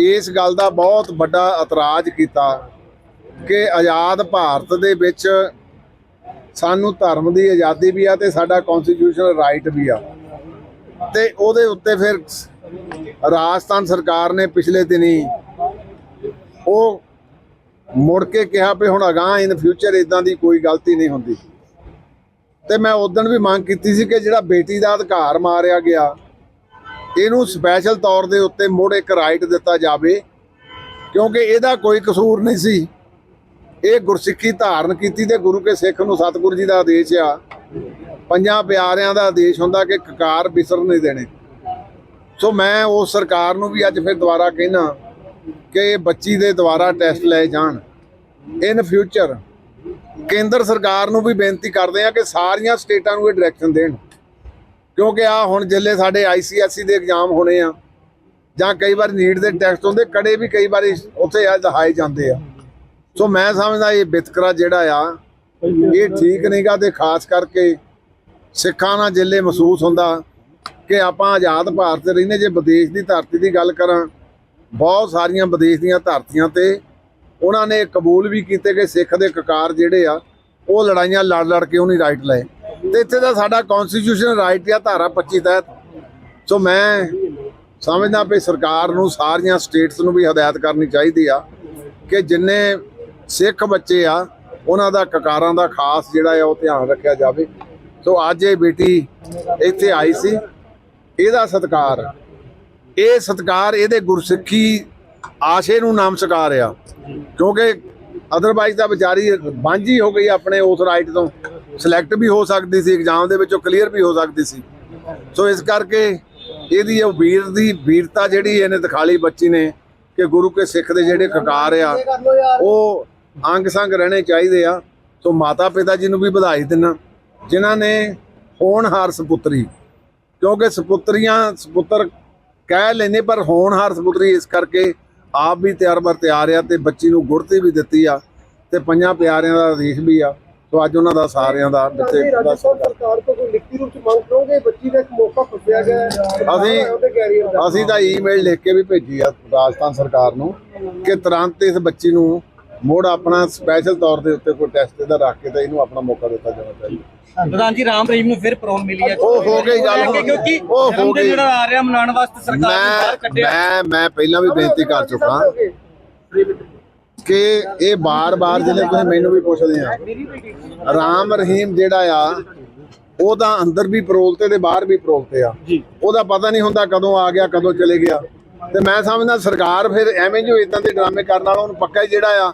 S4: ਇਸ ਗੱਲ ਦਾ ਬਹੁਤ ਵੱਡਾ ਇਤਰਾਜ਼ ਕੀਤਾ ਕਿ ਆਜ਼ਾਦ ਭਾਰਤ ਦੇ ਵਿੱਚ ਸਾਨੂੰ ਧਰਮ ਦੀ ਆਜ਼ਾਦੀ ਵੀ ਆ ਤੇ ਸਾਡਾ ਕਨਸਟੀਟਿਊਸ਼ਨਲ ਰਾਈਟ ਵੀ ਆ। ਤੇ ਉਹਦੇ ਉੱਤੇ ਫਿਰ ਰਾਜਸਥਾਨ ਸਰਕਾਰ ਨੇ ਪਿਛਲੇ ਦਿਨੀ ਉਹ ਮੁੜ ਕੇ ਕਿਹਾ ਵੀ ਹੁਣ ਅਗਾਂਹ ਇਨ ਫਿਊਚਰ ਇਦਾਂ ਦੀ ਕੋਈ ਗਲਤੀ ਨਹੀਂ ਹੁੰਦੀ। ਤੇ ਮੈਂ ਉਦੋਂ ਵੀ ਮੰਗ ਕੀਤੀ ਸੀ ਕਿ ਜਿਹੜਾ ਬੇਟੀ ਦਾ ਅਧਿਕਾਰ ਮਾਰਿਆ ਗਿਆ, ਇਹਨੂੰ ਸਪੈਸ਼ਲ ਤੌਰ ਦੇ ਉੱਤੇ ਮੁੜ ਇੱਕ ਰਾਈਟ ਦਿੱਤਾ ਜਾਵੇ, ਕਿਉਂਕਿ ਇਹਦਾ ਕੋਈ ਕਸੂਰ ਨਹੀਂ ਸੀ। ਇਹ ਗੁਰਸਿੱਖੀ ਧਾਰਨ ਕੀਤੀ ਤੇ ਗੁਰੂ ਕੇ ਸਿੱਖ ਨੂੰ ਸਤਿਗੁਰੂ ਜੀ ਦਾ ਆਦੇਸ਼ ਆ। ਪੰਜਾਂ ਪਿਆਰਿਆਂ ਦਾ ਆਦੇਸ਼ ਹੁੰਦਾ ਕਿ ਕਕਾਰ ਬਿਸਰ ਨਹੀਂ ਦੇਣੇ। ਸੋ ਮੈਂ ਉਸ ਸਰਕਾਰ ਨੂੰ ਵੀ ਅੱਜ ਫਿਰ ਦੁਬਾਰਾ ਕਹਿਣਾ ਕਿ ਇਹ ਬੱਚੀ ਦੇ ਦੁਬਾਰਾ ਟੈਸਟ ਲਏ ਜਾਣ। ਇਨ ਫਿਊਚਰ ਕੇਂਦਰ ਸਰਕਾਰ ਨੂੰ ਵੀ ਬੇਨਤੀ ਕਰਦੇ ਆ ਕਿ ਸਾਰੀਆਂ ਸਟੇਟਾਂ ਨੂੰ ਇਹ ਡਾਇਰੈਕਸ਼ਨ ਦੇਣ। ਕਿਉਂਕਿ ਆ ਹੁਣ ਜਿੱਲੇ ਸਾਡੇ ਆਈਸੀਐਸਸੀ ਦੇ ਐਗਜ਼ਾਮ ਹੋਣੇ ਆ, ਜਾਂ ਕਈ ਵਾਰ ਨੀਟ ਦੇ ਟੈਸਟ ਹੁੰਦੇ, ਕੜੇ ਵੀ ਕਈ ਵਾਰੀ ਉੱਥੇ ਆ ਦਹਾਏ ਜਾਂਦੇ ਆ। ਸੋ ਮੈਂ ਸਮਝਦਾ ਇਹ ਵਿਤਕਰਾ ਜਿਹੜਾ ਆ, ਇਹ ਠੀਕ ਨਹੀਂਗਾ ਤੇ ਖਾਸ ਕਰਕੇ ਸਿੱਖਾਂ ਨਾਲ ਜਿੱਲੇ ਮਹਿਸੂਸ ਹੁੰਦਾ ਕਿ ਆਪਾਂ ਆਜ਼ਾਦ ਭਾਰਤ ਰਹਿੰਦੇ, ਜੇ ਵਿਦੇਸ਼ ਦੀ ਧਰਤੀ ਦੀ ਗੱਲ ਕਰਾਂ, ਬਹੁਤ ਸਾਰੀਆਂ ਵਿਦੇਸ਼ ਦੀਆਂ ਧਰਤੀਆਂ ਤੇ ਉਹਨਾਂ ਨੇ ਕਬੂਲ ਵੀ ਕੀਤੇ ਕਿ ਸਿੱਖ ਦੇ ਕਕਾਰ ਜਿਹੜੇ ਆ, ਉਹ ਲੜਾਈਆਂ ਲੜ ਲੜ ਕੇ ਉਹਨੀ ਰਾਈਟ ਲਏ। ਤੇ ਇੱਥੇ ਦਾ ਸਾਡਾ ਕਨਸਟੀਟਿਊਸ਼ਨ ਰਾਈਟ ਆ, ਧਾਰਾ 25 ਤਹਿਤ। ਸੋ ਮੈਂ ਸਮਝਦਾ ਵੀ ਸਰਕਾਰ ਨੂੰ, ਸਾਰੀਆਂ ਸਟੇਟਸ ਨੂੰ ਵੀ ਹਦਾਇਤ ਕਰਨੀ ਚਾਹੀਦੀ ਆ ਕਿ ਜਿੰਨੇ ਸਿੱਖ ਬੱਚੇ ਆ, ਉਹਨਾਂ ਦਾ ਕਕਾਰਾਂ ਦਾ ਖਾਸ ਜਿਹੜਾ ਆ, ਉਹ ਧਿਆਨ ਰੱਖਿਆ ਜਾਵੇ। ਸੋ ਅੱਜ ਇਹ ਬੇਟੀ ਇੱਥੇ ਆਈ ਸੀ। ਇਹਦਾ ਸਤਿਕਾਰ, ਇਹ ਸਤਿਕਾਰ ਇਹਦੇ ਗੁਰਸਿੱਖੀ ਆਸ਼ੇ ਨੂੰ ਨਾਮ ਸਕਾਰ ਆ ਕਿਉਂਕਿ ਅਦਰਵਾਈਜ਼ ਤਾਂ ਵਿਚਾਰੀ ਬਾਂਝੀ ਹੋ ਗਈ ਆਪਣੇ ਉਸ ਰਾਈਟ ਤੋਂ। ਸਿਲੈਕਟ ਵੀ ਹੋ ਸਕਦੀ ਸੀ ਐਗਜ਼ਾਮ ਦੇ ਵਿੱਚੋਂ ਕਲੀਅਰ ਵੀ ਹੋ ਸਕਦੀ ਸੀ। ਸੋ ਇਸ ਕਰਕੇ ਇਹਦੀ ਉਹ ਵੀਰ ਦੀ ਵੀਰਤਾ ਜਿਹੜੀ ਇਹਨੇ ਦਿਖਾਲੀ ਬੱਚੀ ਨੇ ਕਿ ਗੁਰੂ ਕੇ ਸਿੱਖ ਦੇ ਜਿਹੜੇ ਕਕਾਰ ਆ, ਉਹ ਅੰਗ ਸੰਗ ਰਹਿਣੇ ਚਾਹੀਦੇ ਆ। ਸੋ ਮਾਤਾ ਪਿਤਾ ਜੀ ਨੂੰ ਵੀ ਵਧਾਈ ਦਿੰਨਾ, ਜਿਨ੍ਹਾਂ ਨੇ ਹੋਣਹਾਰ ਸੁਪੁੱਤਰੀ। ਕਿਉਂਕਿ ਸੁਪੁੱਤਰੀਆਂ ਸੁਪੁੱਤਰ ਕਹਿ ਲੈਨੇ ਪਰ ਹੋਣਹਾਰ ਸੁਪੁੱਤਰੀ ਇਸ ਕਰਕੇ ਆਪ ਵੀ ਤਿਆਰ ਬਰ ਤਿਆਰ ਆ ਤੇ ਬੱਚੀ ਨੂੰ ਗੁਰਤੀ ਵੀ ਦਿੱਤੀ ਆ ਤੇ ਪੰਜਾਂ ਪਿਆਰਿਆਂ ਦਾ ਆਦੇਸ਼ ਵੀ ਆ। ਸੋ ਅੱਜ ਉਹਨਾਂ ਦਾ ਸਾਰਿਆਂ ਦਾ ਜਿੱਥੇ
S2: ਰਾਜਸਥਾਨ ਸਰਕਾਰ ਤੋਂ ਕੋਈ ਲਿਖਤੀ ਰੂਪ ਚ ਮੰਗ ਕਰੋਗੇ? ਬੱਚੀ ਦਾ ਇੱਕ ਮੌਕਾ ਖੁੱਸਿਆ ਗਿਆ
S4: ਅਸੀਂ-
S2: ਦਾ।
S4: ਅਸੀਂ ਤਾਂ ਈਮੇਲ ਲਿਖ ਕੇ ਵੀ ਭੇਜੀ ਆ ਰਾਜਸਥਾਨ ਸਰਕਾਰ ਨੂੰ ਕਿ ਤੁਰੰਤ ਇਸ ਬੱਚੀ ਨੂੰ ਮੋੜ ਆਪਣਾ ਸਪੈਸ਼ਲ ਤੌਰ ਦੇ ਉੱਤੇ ਕੋਈ ਟੈਸਟ ਇਹਦਾ ਰੱਖ ਕੇ ਤਾਂ ਇਹਨੂੰ ਆਪਣਾ ਮੌਕਾ ਦਿੱਤਾ ਜਾਣਾ ਚਾਹੀਦਾ।
S3: ਪ੍ਰਧਾਨ ਜੀ ਰਾਮ ਰਹੀਮ ਨੂੰ ਫਿਰ ਪ੍ਰੋਨ ਮਿਲੀ ਹੈ।
S4: ਉਹ ਹੋ ਗਈ ਗੱਲ।
S3: ਕਿਉਂਕਿ
S4: ਉਹ ਹੋ ਗਈ।
S3: ਜਿਹੜਾ ਆ ਰਿਹਾ ਮਨਾਉਣ ਵਾਸਤੇ ਸਰਕਾਰ ਨੇ ਕੱਢਿਆ।
S4: ਮੈਂ ਮੈਂ ਪਹਿਲਾਂ ਵੀ ਬੇਨਤੀ ਕਰ ਚੁੱਕਾ। ਕਿ ਇਹ ਬਾਰ-ਬਾਰ ਜਿਹੜੇ ਤੁਸੀਂ ਮੈਨੂੰ ਵੀ ਪੁੱਛਦੇ ਆ ਰਾਮ ਰਹੀਮ ਜਿਹੜਾ ਆ ਉਹ ਤਾਂ ਅੰਦਰ ਵੀ ਪਰੋਲ ਤੇ ਤੇ ਬਾਹਰ ਵੀ ਪਰੋਲ ਤੇ ਆ। ਉਹਦਾ ਪਤਾ ਨਹੀਂ ਹੁੰਦਾ ਕਦੋਂ ਆ ਗਿਆ ਕਦੋਂ ਚਲੇ ਗਿਆ। ਤੇ ਮੈਂ ਸਮਝਦਾ ਸਰਕਾਰ ਫਿਰ ਐਵੇਂ ਜੋ ਇਦਾਂ ਦੇ ਡਰਾਮੇ ਕਰਨ ਵਾਲਾ ਉਹਨੂੰ ਪੱਕਾ ਹੀ ਜਿਹੜਾ ਆ